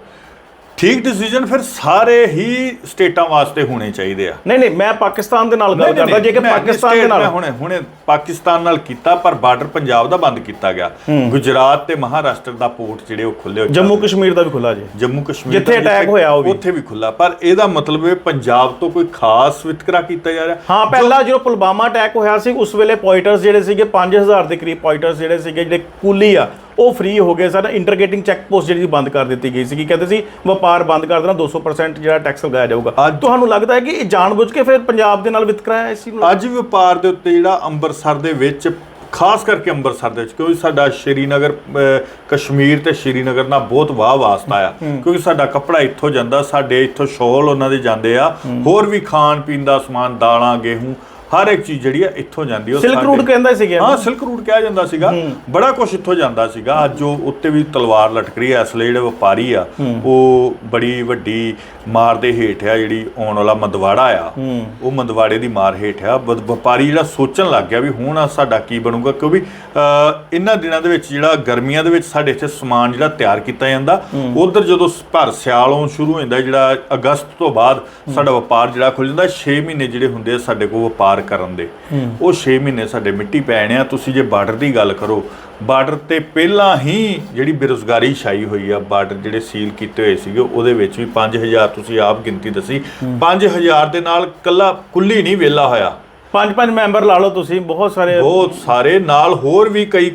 ਠੀਕ ਡਿਸੀਜਨ ਫਿਰ ਸਾਰੇ ਹੀ ਸਟੇਟਾਂ ਵਾਸਤੇ ਹੋਣੇ ਚਾਹੀਦੇ ਆ। ਨਹੀਂ ਨਹੀਂ ਮੈਂ ਪਾਕਿਸਤਾਨ ਦੇ ਨਾਲ ਗੱਲ ਕਰਦਾ ਜੇ ਕਿ ਪਾਕਿਸਤਾਨ ਦੇ ਨਾਲ ਹੁਣੇ ਹੁਣੇ ਪਾਕਿਸਤਾਨ ਨਾਲ ਕੀਤਾ ਪਰ ਬਾਰਡਰ ਪੰਜਾਬ ਦਾ ਬੰਦ ਕੀਤਾ ਗਿਆ। ਗੁਜਰਾਤ ਤੇ ਮਹਾਰਾਸ਼ਟਰ ਦਾ ਪੋਰਟ ਜਿਹੜੇ ਉਹ ਖੁੱਲੇ ਜੰਮੂ ਕਸ਼ਮੀਰ ਦਾ ਵੀ ਖੁੱਲਾ ਜੀ। ਜੰਮੂ ਕਸ਼ਮੀਰ ਜਿੱਥੇ attack ਹੋਇਆ ਉਹ ਵੀ। ਉੱਥੇ ਵੀ ਖੁੱਲਾ ਪਰ ਇਹਦਾ ਮਤਲਬ ਹੈ ਪੰਜਾਬ ਤੋਂ ਕੋਈ ਖਾਸ ਵਿਤਕਰਾ ਕੀਤਾ ਜਾ ਰਿਹਾ। ਹਾਂ ਪਹਿਲਾਂ ਜਦੋਂ ਪੁਲਵਾਮਾ ਅਟੈਕ ਹੋਇਆ ਸੀ ਉਸ ਵੇਲੇ ਪੋਇਟਰਸ ਜਿਹੜੇ ਸੀਗੇ 5000 ਦੇ ਕਰੀਬ ਪੋਇਟਰਸ ਜਿਹੜੇ ਸੀਗੇ ਜਿਹੜੇ ਕੁਲੀ ਆ ਉਹ ਫ੍ਰੀ ਹੋ ਗਏ ਸਨ। ਇੰਟਰਗੇਟਿੰਗ ਚੈੱਕ ਪੋਸਟ ਜਿਹੜੀ ਬੰਦ ਕਰ ਦਿੱਤੀ ਗਈ ਸੀ। ਕਹਿੰਦੇ ਸੀ? ਵਪਾਰ ਬੰਦ ਕਰ ਦੇਣਾ 200% ਜਿਹੜਾ ਟੈਕਸ ਲਗਾਇਆ ਜਾਊਗਾ। ਅੱਜ- ਤੁਹਾਨੂੰ ਲੱਗਦਾ ਹੈ ਕਿ ਇਹ ਜਾਣਬੁੱਝ ਕੇ ਫਿਰ ਪੰਜਾਬ ਦੇ ਨਾਲ ਵਿਤਕਰਾ ਹੈ ਇਸ ਚੀਜ਼ ਨੂੰ? ਅੱਜ ਵਪਾਰ ਦੇ ਉੱਤੇ ਜਿਹੜਾ ਅੰਮ੍ਰਿਤਸਰ ਦੇ ਵਿੱਚ ਖਾਸ ਕਰਕੇ ਅੰਮ੍ਰਿਤਸਰ ਦੇ ਵਿੱਚ ਕਿਉਂਕਿ ਸਾਡਾ ਸ਼੍ਰੀਨਗਰ ਕਸ਼ਮੀਰ ਤੇ ਸ਼੍ਰੀਨਗਰ ਨਾਲ ਬਹੁਤ ਵਾਹ ਵਾਸਤਾ ਆ। ਕਿਉਂਕਿ ਸਾਡਾ ਕੱਪੜਾ ਇੱਥੋਂ ਜਾਂਦਾ ਸਾਡੇ ਇੱਥੋਂ ਸ਼ੋਲ ਉਹਨਾਂ ਦੇ ਜਾਂਦੇ ਆ। ਹੋਰ ਵੀ ਖਾਣ ਪੀਣ ਦਾ ਸਮਾਨ ਦਾਲਾਂ ਗੇਹੂੰ ਹਰ ਇੱਕ ਚੀਜ਼ ਜਿਹੜੀ ਆ ਇੱਥੋਂ ਜਾਂਦੀ ਉਹ ਸਿਲਕ ਰੂਟ ਕਹਿੰਦਾ ਸੀਗੇ। ਹਾਂ ਸਿਲਕ ਰੂਟ ਕਿਹਾ ਜਾਂਦਾ ਸੀਗਾ। ਬੜਾ ਕੁਝ ਇੱਥੋਂ ਜਾਂਦਾ ਸੀਗਾ। ਅੱਜ ਉਹ ਉੱਤੇ ਵੀ ਤਲਵਾਰ ਲਟਕ ਰਹੀ ਐ ਇਸ ਲਈ ਜਿਹੜੇ ਵਪਾਰੀ ਆ ਉਹ ਬੜੀ ਵੱਡੀ ਮਾਰ ਦੇ ਹੇਠ ਆ ਜਿਹੜੀ ਆਉਣ ਵਾਲਾ ਮੰਦਵਾੜਾ ਆ ਉਹ ਮੰਦਵਾੜੇ ਦੀ ਮਾਰ ਹੇਠ ਆ। ਵਪਾਰੀ ਜਿਹੜਾ ਸੋਚਣ ਲੱਗ ਗਿਆ ਵੀ ਹੁਣ ਸਾਡਾ ਕੀ ਬਣੂਗਾ ਕਿਉਂਕਿ ਇਹਨਾਂ ਦਿਨਾਂ ਦੇ ਵਿੱਚ ਜਿਹੜਾ ਗਰਮੀਆਂ ਦੇ ਵਿੱਚ ਸਾਡੇ ਇੱਥੇ ਸਮਾਨ ਜਿਹੜਾ ਤਿਆਰ ਕੀਤਾ ਜਾਂਦਾ ਉਧਰ ਜਦੋਂ ਭਰ ਸਿਆਲ ਸ਼ੁਰੂ ਹੋ ਜਾਂਦਾ ਜਿਹੜਾ ਅਗਸਤ ਤੋਂ ਬਾਅਦ ਸਾਡਾ ਵਪਾਰ ਜਿਹੜਾ ਖੁੱਲ ਜਾਂਦਾ 6 ਮਹੀਨੇ ਜਿਹੜੇ ਹੁੰਦੇ ਆ ਸਾਡੇ ਕੋਲ ਵਪਾਰ ਕਰਨ ਦੇ। ਉਹ 6 ਮਹੀਨੇ ਸਾਡੇ ਮਿੱਟੀ ਪੈਣੇ ਆ। ਤੁਸੀਂ ਜੇ ਬਾਰਡਰ ਦੀ ਗੱਲ ਕਰੋ ਬਾਰਡਰ ਤੇ ਪਹਿਲਾਂ ਹੀ ਜਿਹੜੀ ਬੇਰੁਜ਼ਗਾਰੀ ਛਾਈ ਹੋਈ ਆ ਬਾਰਡਰ ਜਿਹੜੇ ਸੀਲ ਕੀਤੇ ਹੋਏ ਸੀਗੇ ਉਹਦੇ ਵਿੱਚ ਵੀ 5000 ਤੁਸੀਂ ਆਪ ਗਿਣਤੀ ਦੱਸੀ 5000 ਦੇ ਨਾਲ ਕੱਲਾ ਕੁੱਲੀ ਨਹੀਂ ਵਿਹਲਾ ਹੋਇਆ। ਪੰਜ ਪੰਜ ਮੈਂਬਰ ਲਾ ਲਓ ਤੁਸੀਂ ਬਹੁਤ ਸਾਰੇ ਬਹੁਤ ਸਾਰੇ ਨਾਲ ਹੋਰ ਵੀ ਕਈ।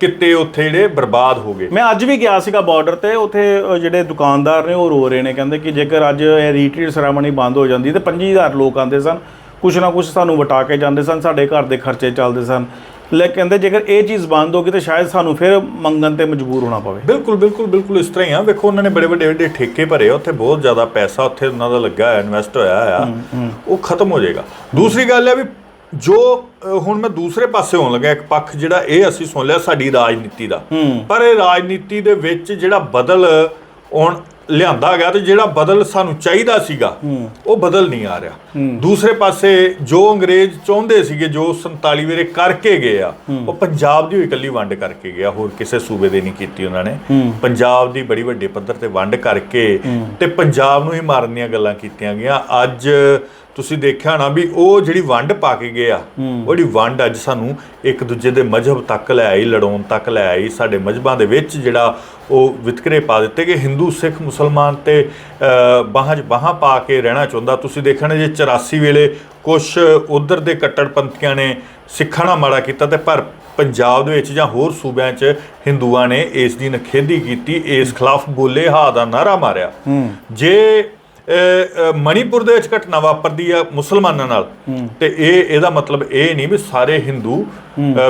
ਕਿੱਤੇ ਉੱਥੇ ਜਿਹੜੇ ਬਰਬਾਦ ਹੋ ਗਏ। ਮੈਂ ਅੱਜ ਵੀ ਗਿਆ ਸੀਗਾ ਬਾਰਡਰ ਤੇ ਉੱਥੇ ਜਿਹੜੇ ਦੁਕਾਨਦਾਰ ਨੇ ਉਹ ਰੋ ਰਹੇ ਨੇ ਕਹਿੰਦੇ ਕਿ ਜੇਕਰ ਅੱਜ ਇਹ ਰੀਟਰੀਟ ਸੈਰਾਮਨੀ ਬੰਦ ਹੋ ਜਾਂਦੀ ਤੇ 25000 ਲੋਕ ਆਉਂਦੇ ਸਨ ਕੁਛ ਨਾ ਕੁਛ ਸਾਨੂੰ ਵਟਾ ਕੇ ਜਾਂਦੇ ਸਨ ਸਾਡੇ ਘਰ ਦੇ ਖਰਚੇ ਚੱਲਦੇ ਸਨ। ਲੈ ਕਹਿੰਦੇ ਜੇਕਰ ਇਹ ਚੀਜ਼ ਬੰਦ ਹੋ ਗਈ ਤੇ ਸ਼ਾਇਦ ਸਾਨੂੰ ਫਿਰ ਮੰਗਣ ਤੇ ਮਜਬੂਰ ਹੋਣਾ ਪਵੇ। ਬਿਲਕੁਲ ਬਿਲਕੁਲ ਬਿਲਕੁਲ ਇਸ ਤਰ੍ਹਾਂ ਹੀ ਆ। ਵੇਖੋ ਉਹਨਾਂ ਨੇ ਬੜੇ ਵੱਡੇ ਵੱਡੇ ਠੇਕੇ ਭਰੇ ਉੱਥੇ ਬਹੁਤ ਜ਼ਿਆਦਾ ਪੈਸਾ ਉੱਥੇ ਉਹਨਾਂ ਦਾ ਲੱਗਾ ਹੈ ਇਨਵੈਸਟ ਹੋਇਆ ਆ ਉਹ ਖਤਮ ਹੋ ਜਾਏਗਾ। ਦੂਸਰੀ ਗੱਲ ਹੈ ਵੀ ਜੋ ਹੁਣ ਮੈਂ ਦੂਸਰੇ ਪਾਸੇ ਹੋਣ ਲੱਗਾ ਇੱਕ ਪੱਖ ਜਿਹੜਾ ਇਹ ਅਸੀਂ ਸੁਣ ਲਿਆ ਸਾਡੀ ਰਾਜਨੀਤੀ ਦਾ। ਪਰ ਇਹ ਰਾਜਨੀਤੀ ਦੇ ਵਿੱਚ ਜਿਹੜਾ ਬਦਲ ਹੁਣ ਲਿਆਂਦਾ ਗਿਆ ਤੇ ਜਿਹੜਾ ਬਦਲ ਸਾਨੂੰ ਚਾਹੀਦਾ ਸੀਗਾ ਉਹ ਬਦਲ ਨਹੀਂ ਆ ਰਿਹਾ। ਦੂਸਰੇ ਪਾਸੇ ਜੋ ਅੰਗਰੇਜ਼ ਚਾਹੁੰਦੇ ਸੀਗੇ ਜੋ 47 ਵੇਰੇ ਕਰਕੇ ਗਏ ਆ ਉਹ ਪੰਜਾਬ ਦੀ ਇਕੱਲੀ ਵੰਡ ਕਰਕੇ ਗਿਆ ਹੋਰ ਕਿਸੇ ਸੂਬੇ ਦੇ ਨਹੀਂ ਕੀਤੀ ਉਹਨਾਂ ਨੇ। ਪੰਜਾਬ ਦੀ ਬੜੀ ਵੱਡੇ ਪੱਧਰ ਤੇ ਵੰਡ ਕਰਕੇ ਤੇ ਪੰਜਾਬ ਨੂੰ ਹੀ ਮਾਰਨ ਦੀਆਂ ਗੱਲਾਂ ਕੀਤੀਆਂ ਗਈਆਂ। ਅੱਜ ਤੁਸੀਂ ਦੇਖਿਆ ਨਾ ਵੀ ਉਹ ਜਿਹੜੀ ਵੰਡ ਪਾ ਕੇ ਗਏ ਆ ਉਹ ਜਿਹੜੀ ਵੰਡ ਅੱਜ ਸਾਨੂੰ ਇੱਕ ਦੂਜੇ ਦੇ ਮਜ਼ਹਬ ਤੱਕ ਲੈ ਆਈ ਲੜਾਉਣ ਤੱਕ ਲੈ ਆਈ ਸਾਡੇ ਮਜ਼ਹਬਾਂ ਦੇ ਵਿੱਚ ਜਿਹੜਾ ਉਹ ਵਿਤਕਰੇ ਪਾ ਦਿੱਤੇ ਕਿ ਹਿੰਦੂ ਸਿੱਖ ਮੁਸਲਮਾਨ ਤੇ ਬਾਹਾਂ 'ਚ ਬਾਹਾਂ ਪਾ ਕੇ ਰਹਿਣਾ ਚਾਹੁੰਦਾ। ਤੁਸੀਂ ਦੇਖਣਾ ਜੇ 84 ਵੇਲੇ ਕੁਝ ਉਧਰ ਦੇ ਕੱਟੜਪੰਥੀਆਂ ਨੇ ਸਿੱਖਾਂ ਨਾਲ ਮਾੜਾ ਕੀਤਾ ਤੇ ਪਰ ਪੰਜਾਬ ਦੇ ਵਿੱਚ ਜਾਂ ਹੋਰ ਸੂਬਿਆਂ 'ਚ ਹਿੰਦੂਆਂ ਨੇ ਇਸ ਦੀ ਨਖੇਦੀ ਕੀਤੀ ਇਸ ਖਿਲਾਫ ਬੋਲੇ ਹਾ ਦਾ ਨਾਰਾ ਮਾਰਿਆ। ਜੇ ਮਣੀਪੁਰ ਦੇ ਵਿੱਚ ਘਟਨਾ ਵਾਪਰਦੀ ਆ ਮੁਸਲਮਾਨਾਂ ਨਾਲ। ਤੇ ਇਹ ਇਹਦਾ ਮਤਲਬ ਇਹ ਨਹੀਂ ਵੀ ਸਾਰੇ ਹਿੰਦੂ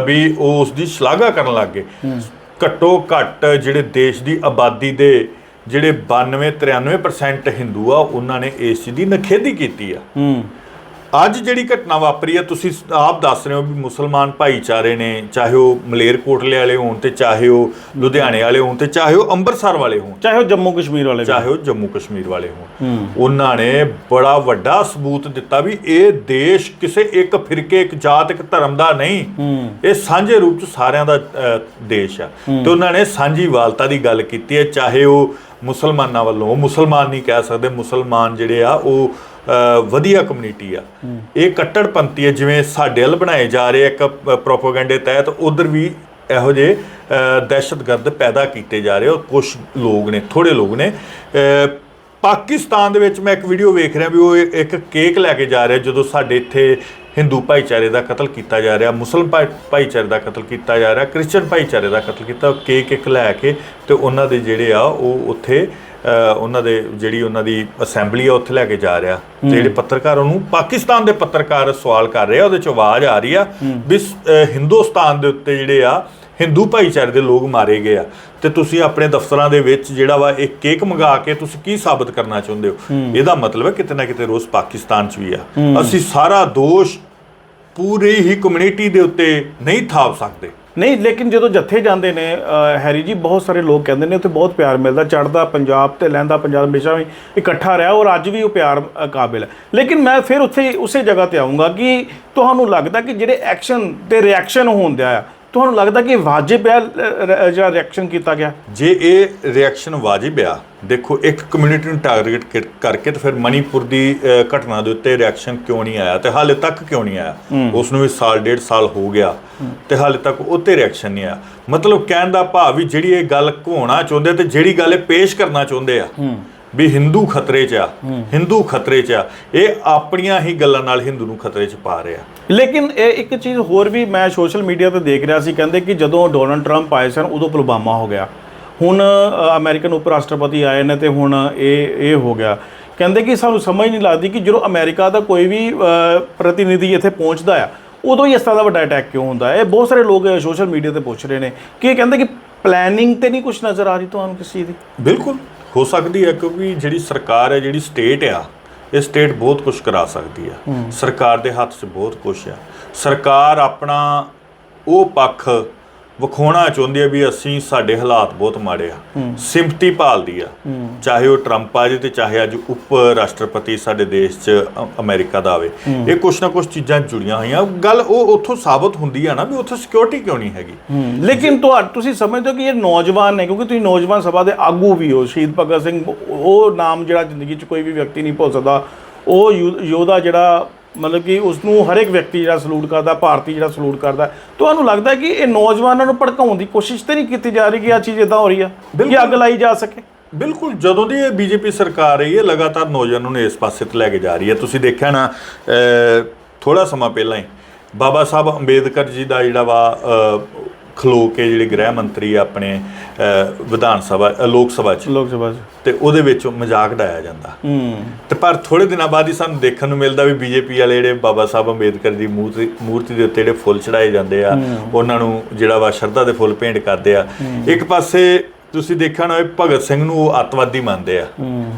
ਵੀ ਉਹ ਉਸ ਦੀ ਸ਼ਲਾਘਾ ਕਰਨ ਲੱਗ ਗਏ। ਘੱਟੋ ਘੱਟ ਜਿਹੜੇ ਦੇਸ਼ ਦੀ ਆਬਾਦੀ ਦੇ ਜਿਹੜੇ 92 93% ਹਿੰਦੂ ਆ ਉਹਨਾਂ ਨੇ ਇਸ ਦੀ ਨਖੇਦੀ ਕੀਤੀ ਆ। ਹੂੰ। ਅੱਜ ਜਿਹੜੀ ਘਟਨਾ ਵਾਪਰੀ ਹੈ ਤੁਸੀਂ ਆਪ ਦੱਸ ਰਹੇ ਹੋ ਵੀ ਮੁਸਲਮਾਨ ਭਾਈਚਾਰੇ ਨੇ ਚਾਹੇ ਉਹ ਮਲੇਰਕੋਟਲੇ ਵਾਲੇ ਹੋਣ ਤੇ ਚਾਹੇ ਉਹ ਲੁਧਿਆਣੇ ਵਾਲੇ ਹੋਣ ਤੇ ਚਾਹੇ ਉਹ ਅੰਮ੍ਰਿਤਸਰ ਵਾਲੇ ਹੋਣ ਚਾਹੇ ਉਹ ਜੰਮੂ ਕਸ਼ਮੀਰ ਵਾਲੇ। ਚਾਹੇ ਉਹ ਜੰਮੂ ਕਸ਼ਮੀਰ ਵਾਲੇ ਹੋਣ ਉਹਨਾਂ ਨੇ ਬੜਾ ਵੱਡਾ ਸਬੂਤ ਦਿੱਤਾ ਵੀ ਇਹ ਦੇਸ਼ ਕਿਸੇ ਇੱਕ ਫਿਰਕੇ ਇੱਕ ਜਾਤ ਇੱਕ ਧਰਮ ਦਾ ਨਹੀਂ। ਇਹ ਸਾਂਝੇ ਰੂਪ ਚ ਸਾਰਿਆਂ ਦਾ ਦੇਸ਼ ਆ। ਤੇ ਉਹਨਾਂ ਨੇ ਸਾਂਝੀਵਾਲਤਾ ਦੀ ਗੱਲ ਕੀਤੀ ਹੈ ਚਾਹੇ ਉਹ ਮੁਸਲਮਾਨਾਂ ਵੱਲੋਂ ਮੁਸਲਮਾਨ ਨਹੀਂ ਕਹਿ ਸਕਦੇ ਮੁਸਲਮਾਨ ਜਿਹੜੇ ਆ ਉਹ ਵਧੀਆ ਕਮਿਊਨਿਟੀ ਆ। ਇਹ ਕੱਟੜਪੰਥੀ ਆ, ਜਿਵੇਂ ਸਾਡੇ ਵੱਲ ਬਣਾਏ ਜਾ ਰਹੇ ਇੱਕ ਪ੍ਰੋਪਾਗੈਂਡੇ ਤਹਿਤ, ਉਧਰ ਵੀ ਇਹੋ ਜਿਹੇ ਦਹਿਸ਼ਤਗਰਦ ਪੈਦਾ ਕੀਤੇ ਜਾ ਰਹੇ ਉਹ ਕੁਝ ਲੋਕ ਨੇ ਥੋੜੇ ਲੋਕ ਨੇ। ਪਾਕਿਸਤਾਨ ਦੇ ਵਿੱਚ ਮੈਂ ਇੱਕ ਵੀਡੀਓ ਵੇਖ ਰਿਹਾ ਵੀ ਉਹ ਇੱਕ- ਕੇਕ ਲੈ ਕੇ ਜਾ ਰਿਹਾ, ਜਦੋਂ ਸਾਡੇ ਇੱਥੇ ਹਿੰਦੂ ਭਾਈਚਾਰੇ ਦਾ ਕਤਲ ਕੀਤਾ ਜਾ ਰਿਹਾ, ਮੁਸਲਮ ਭਾਈ- ਭਾਈਚਾਰੇ ਦਾ ਕਤਲ ਕੀਤਾ ਜਾ ਰਿਹਾ ਕ੍ਰਿਸਚੀਅਨ ਭਾਈਚਾਰੇ ਦਾ ਕਤਲ ਕੀਤਾ ਕੇਕ ਇੱਕ ਲੈ ਕੇ ਤੇ ਉਹਨਾਂ ਦੇ ਜਿਹੜੇ ਆ, ਉਹ ਉੱਥੇ ਉਹਨਾਂ ਦੇ ਜਿਹੜੀ ਉਹਨਾਂ ਦੀ ਅਸੈਂਬਲੀ ਆ ਉੱਥੇ ਲੈ ਕੇ ਜਾ ਰਿਹਾ। ਜਿਹੜੇ ਪੱਤਰਕਾਰ ਉਹਨੂੰ ਪਾਕਿਸਤਾਨ ਦੇ ਪੱਤਰਕਾਰ ਸਵਾਲ ਕਰ ਰਹੇ ਆ ਉਹਦੇ ਚ ਆਵਾਜ਼ ਆ ਰਹੀ ਆ ਵੀ ਹਿੰਦੁਸਤਾਨ ਦੇ ਉੱਤੇ ਜਿਹੜੇ ਆ ਹਿੰਦੂ ਭਾਈਚਾਰੇ ਦੇ ਲੋਕ ਮਾਰੇ ਗਏ ਆ। ਤੇ ਤੁਸੀਂ ਆਪਣੇ ਦਫ਼ਤਰਾਂ ਦੇ ਵਿੱਚ ਜਿਹੜਾ ਵਾ ਇੱਕ ਕੇਕ ਮੰਗਾ ਕੇ ਤੁਸੀਂ ਕੀ ਸਾਬਤ ਕਰਨਾ ਚਾਹੁੰਦੇ ਹੋ? ਇਹਦਾ ਮਤਲਬ ਹੈ ਕਿਤੇ ਨਾ ਕਿਤੇ ਰੋਜ਼ ਪਾਕਿਸਤਾਨ 'ਚ ਵੀ ਆ। ਅਸੀਂ ਸਾਰਾ ਦੋਸ਼ ਪੂਰੀ ਹੀ ਕਮਿਊਨਿਟੀ ਦੇ ਉੱਤੇ ਨਹੀਂ ਥਾਪ ਸਕਦੇ। ਨਹੀਂ, ਲੇਕਿਨ ਜਦੋਂ ਜੱਥੇ ਜਾਂਦੇ ਨੇ ਹੈਰੀ ਜੀ, ਬਹੁਤ ਸਾਰੇ ਲੋਕ ਕਹਿੰਦੇ ਨੇ, ਉੱਥੇ ਬਹੁਤ ਪਿਆਰ ਮਿਲਦਾ ਚੜਦਾ ਪੰਜਾਬ ਤੇ ਲਹਿੰਦਾ ਪੰਜਾਬ ਹਮੇਸ਼ਾ ਵੀ ਇਕੱਠਾ ਰਿਹਾ, ਔਰ ਅੱਜ ਵੀ ਉਹ ਪਿਆਰ ਕਾਬਿਲ ਹੈ। ਲੇਕਿਨ ਮੈਂ ਫਿਰ ਉੱਥੇ, ਉਸੇ ਜਗ੍ਹਾ ਤੇ ਆਉਂਗਾ ਕਿ ਤੁਹਾਨੂੰ ਲੱਗਦਾ ਕਿ ਜਿਹੜੇ ਐਕਸ਼ਨ ਤੇ ਰਿਐਕਸ਼ਨ ਹੁੰਦਿਆ ਆ ਤੁਹਾਨੂੰ ਲੱਗਦਾ ਕਿ ਵਾਜਿਬ ਹੈ ਜਿਹੜਾ ਰਿਐਕਸ਼ਨ ਕੀਤਾ ਗਿਆ? ਜੇ ਇਹ ਰਿਐਕਸ਼ਨ ਵਾਜਿਬ ਆ ਦੇਖੋ ਇੱਕ ਕਮਿਊਨਿਟੀ ਨੂੰ ਟਾਰਗੇਟ ਕਰਕੇ ਤੇ ਫਿਰ ਮਣੀਪੁਰ ਦੀ ਘਟਨਾ ਦੇ ਉੱਤੇ ਰਿਐਕਸ਼ਨ ਕਿਉਂ ਨਹੀਂ ਆਇਆ ਤੇ ਹਾਲੇ ਤੱਕ ਕਿਉਂ ਨਹੀਂ ਆਇਆ? ਉਸ ਨੂੰ ਵੀ ਸਾਲ ਡੇਢ ਸਾਲ ਹੋ ਗਿਆ ਤੇ ਹਾਲੇ ਤੱਕ ਉੱਤੇ ਰਿਐਕਸ਼ਨ ਨਹੀਂ ਆਇਆ। ਮਤਲਬ ਕਹਿਣ ਦਾ ਭਾਵ ਵੀ ਜਿਹੜੀ ਇਹ ਗੱਲ ਘੋਣਾ ਚਾਹੁੰਦੇ ਤੇ ਜਿਹੜੀ ਗੱਲ ਇਹ ਪੇਸ਼ ਕਰਨਾ ਚਾਹੁੰਦੇ ਆ ਵੀ ਹਿੰਦੂ ਖਤਰੇ 'ਚ ਆ ਹਿੰਦੂ ਖਤਰੇ 'ਚ ਆ ਇਹ ਆਪਣੀਆਂ ਹੀ ਗੱਲਾਂ ਨਾਲ ਹਿੰਦੂ ਨੂੰ ਖਤਰੇ 'ਚ ਪਾ ਰਿਹਾ। ਲੇਕਿਨ ਇਹ ਇੱਕ ਚੀਜ਼ ਹੋਰ ਵੀ ਮੈਂ ਸੋਸ਼ਲ ਮੀਡੀਆ ਤੇ ਦੇਖ ਰਿਹਾ ਸੀ ਕਹਿੰਦੇ ਕਿ ਜਦੋਂ ਡੋਨਲਡ ਟਰੰਪ ਆਏ ਸਨ ਉਦੋਂ ਪੁਲਵਾਮਾ ਹੋ ਗਿਆ। ਹੁਣ ਅ, ਅਮਰੀਕਨ ਉਪ ਰਾਸ਼ਟਰਪਤੀ ਆਏ ਨੇ ਤੇ ਹੁਣ ਇਹ ਇਹ ਹੋ ਗਿਆ। ਕਹਿੰਦੇ ਕਿ ਸਾਨੂੰ ਸਮਝ ਨਹੀਂ ਲੱਗਦੀ ਕਿ ਜਦੋਂ ਅਮਰੀਕਾ ਦਾ ਕੋਈ ਵੀ ਪ੍ਰਤੀਨਿਧੀ ਇੱਥੇ ਪਹੁੰਚਦਾ ਆ ਉਦੋਂ ਹੀ ਇਸ ਤਰ੍ਹਾਂ ਦਾ ਵੱਡਾ ਅਟੈਕ ਕਿਉਂ ਹੁੰਦਾ ਹੈ? ਇਹ ਬਹੁਤ ਸਾਰੇ ਲੋਕ ਸੋਸ਼ਲ ਮੀਡੀਆ ਤੇ ਪੁੱਛ ਰਹੇ ਨੇ ਕਿ ਇਹ ਕਹਿੰਦੇ ਕਿ ਪਲੈਨਿੰਗ ਤੇ ਨਹੀਂ ਕੁਝ ਨਜ਼ਰ ਆ ਰਹੀ ਤੁਹਾਨੂੰ ਕਿਸੇ ਦੀ? ਬਿਲਕੁਲ। ਹੋ ਸਕਦੀ ਹੈ ਕਿਉਂਕਿ ਜਿਹੜੀ ਸਰਕਾਰ ਹੈ ਜਿਹੜੀ ਸਟੇਟ ਆ ਇਹ ਸਟੇਟ ਬਹੁਤ ਕੁਝ ਕਰਾ ਸਕਦੀ ਆ। ਸਰਕਾਰ ਦੇ ਹੱਥ 'ਚ ਬਹੁਤ ਕੁਝ ਆ। ਸਰਕਾਰ ਆਪਣਾ ਉਹ ਪੱਖ ਵਿਖਾਉਣਾ ਚਾਹੁੰਦੀ ਹੈ ਵੀ ਅਸੀਂ ਸਾਡੇ ਹਾਲਾਤ ਬਹੁਤ ਮਾੜੇ ਆ। ਸਿੰਪਥੀ ਭਾਲਦੀ ਆ। ਚਾਹੇ ਉਹ ਟਰੰਪ ਆ ਜੇ ਤੇ ਚਾਹੇ ਅੱਜ ਉਪ ਰਾਸ਼ਟਰਪਤੀ ਸਾਡੇ ਦੇਸ਼ 'ਚ ਅਮਰੀਕਾ ਦਾ ਆਵੇ। ਇਹ ਕੁਛ ਨਾ ਕੁਛ ਚੀਜ਼ਾਂ ਜੁੜੀਆਂ ਹੋਈਆਂ। ਗੱਲ ਉਹ ਉੱਥੋਂ ਸਾਬਤ ਹੁੰਦੀ ਆ ਨਾ ਵੀ ਉੱਥੇ ਸਿਕਿਉਰਿਟੀ ਕਿਉਂ ਨਹੀਂ ਹੈਗੀ? ਲੇਕਿਨ ਤੁਹਾ ਤੁਸੀਂ ਸਮਝਦੇ ਹੋ ਕਿ ਇਹ ਨੌਜਵਾਨ ਨੇ ਕਿਉਂਕਿ ਤੁਸੀਂ ਨੌਜਵਾਨ ਸਭਾ ਦੇ ਆਗੂ ਵੀ ਹੋ। ਸ਼ਹੀਦ ਭਗਤ ਸਿੰਘ ਉਹ ਨਾਮ ਜਿਹੜਾ ਜ਼ਿੰਦਗੀ 'ਚ ਕੋਈ ਵੀ ਵਿਅਕਤੀ ਨਹੀਂ ਭੁੱਲ ਸਕਦਾ। ਉਹ ਯੋਧਾ ਜਿਹੜਾ ਮਤਲਬ ਕਿ ਉਸ ਨੂੰ ਹਰ ਇੱਕ ਵਿਅਕਤੀ ਜਿਹੜਾ ਸਲੂਟ ਕਰਦਾ ਭਾਰਤੀ ਜਿਹੜਾ ਸਲੂਟ ਕਰਦਾ ਤੁਹਾਨੂੰ ਲੱਗਦਾ ਕਿ ਇਹ ਨੌਜਵਾਨਾਂ ਨੂੰ ਭੜਕਾਉਣ ਦੀ ਕੋਸ਼ਿਸ਼ ਤੇ ਨਹੀਂ ਕੀਤੀ ਜਾ ਰਹੀ ਕਿ ਆ ਚੀਜ਼ ਇਦਾਂ ਹੋ ਰਹੀ ਆ ਕਿ ਅੱਗ ਲਾਈ ਜਾ ਸਕੇ? ਬਿਲਕੁਲ ਜਦੋਂ ਦੀ ਇਹ ਬੀਜੇਪੀ ਸਰਕਾਰ ਰਹੀ ਹੈ ਲਗਾਤਾਰ ਨੌਜਵਾਨਾਂ ਨੂੰ ਇਸ ਪਾਸੇ ਤੇ ਲੈ ਕੇ ਜਾ ਰਹੀ ਹੈ। ਤੁਸੀਂ ਦੇਖਿਆ ਨਾ ਥੋੜਾ ਸਮਾਂ ਪਹਿਲਾਂ ਹੀ ਬਾਬਾ ਸਾਹਿਬ ਅੰਬੇਦਕਰ ਜੀ ਦਾ ਜਿਹੜਾ ਵਾ ਖਲੋ ਕੇ ਜਿਹੜੇ ਗ੍ਰਹਿ ਮੰਤਰੀ ਆਪਣੇ ਵਿਧਾਨ ਸਭਾ ਲੋਕ ਸਭਾ 'ਚ। ਲੋਕ ਸਭਾ 'ਚ। ਤੇ ਉਹਦੇ ਵਿੱਚ ਮਜ਼ਾਕ ਡਾਇਆ ਜਾਂਦਾ। ਹੂੰ। ਤੇ ਪਰ ਥੋੜੇ ਦਿਨਾਂ ਬਾਅਦ ਹੀ ਸਾਨੂੰ ਦੇਖਣ ਨੂੰ ਮਿਲਦਾ ਵੀ ਬੀਜੇਪੀ ਵਾਲੇ ਜਿਹੜੇ ਬਾਬਾ ਸਾਹਿਬ ਅੰਬੇਦਕਰ ਦੀ ਮੂਰਤੀ ਮੂਰਤੀ ਦੇ ਉੱਤੇ ਜਿਹੜੇ ਫੁੱਲ ਚੜਾਏ ਜਾਂਦੇ ਆ ਉਹਨਾਂ ਨੂੰ ਜਿਹੜਾ ਵਾ ਸ਼ਰਧਾ ਦੇ ਫੁੱਲ ਭੇਂਟ ਕਰਦੇ ਆ। ਇੱਕ ਪਾਸੇ ਤੁਸੀਂ ਦੇਖਿਆ ਹੋਣਾ ਵੀ ਭਗਤ ਸਿੰਘ ਨੂੰ ਉਹ ਅੱਤਵਾਦੀ ਮੰਨਦੇ ਆ।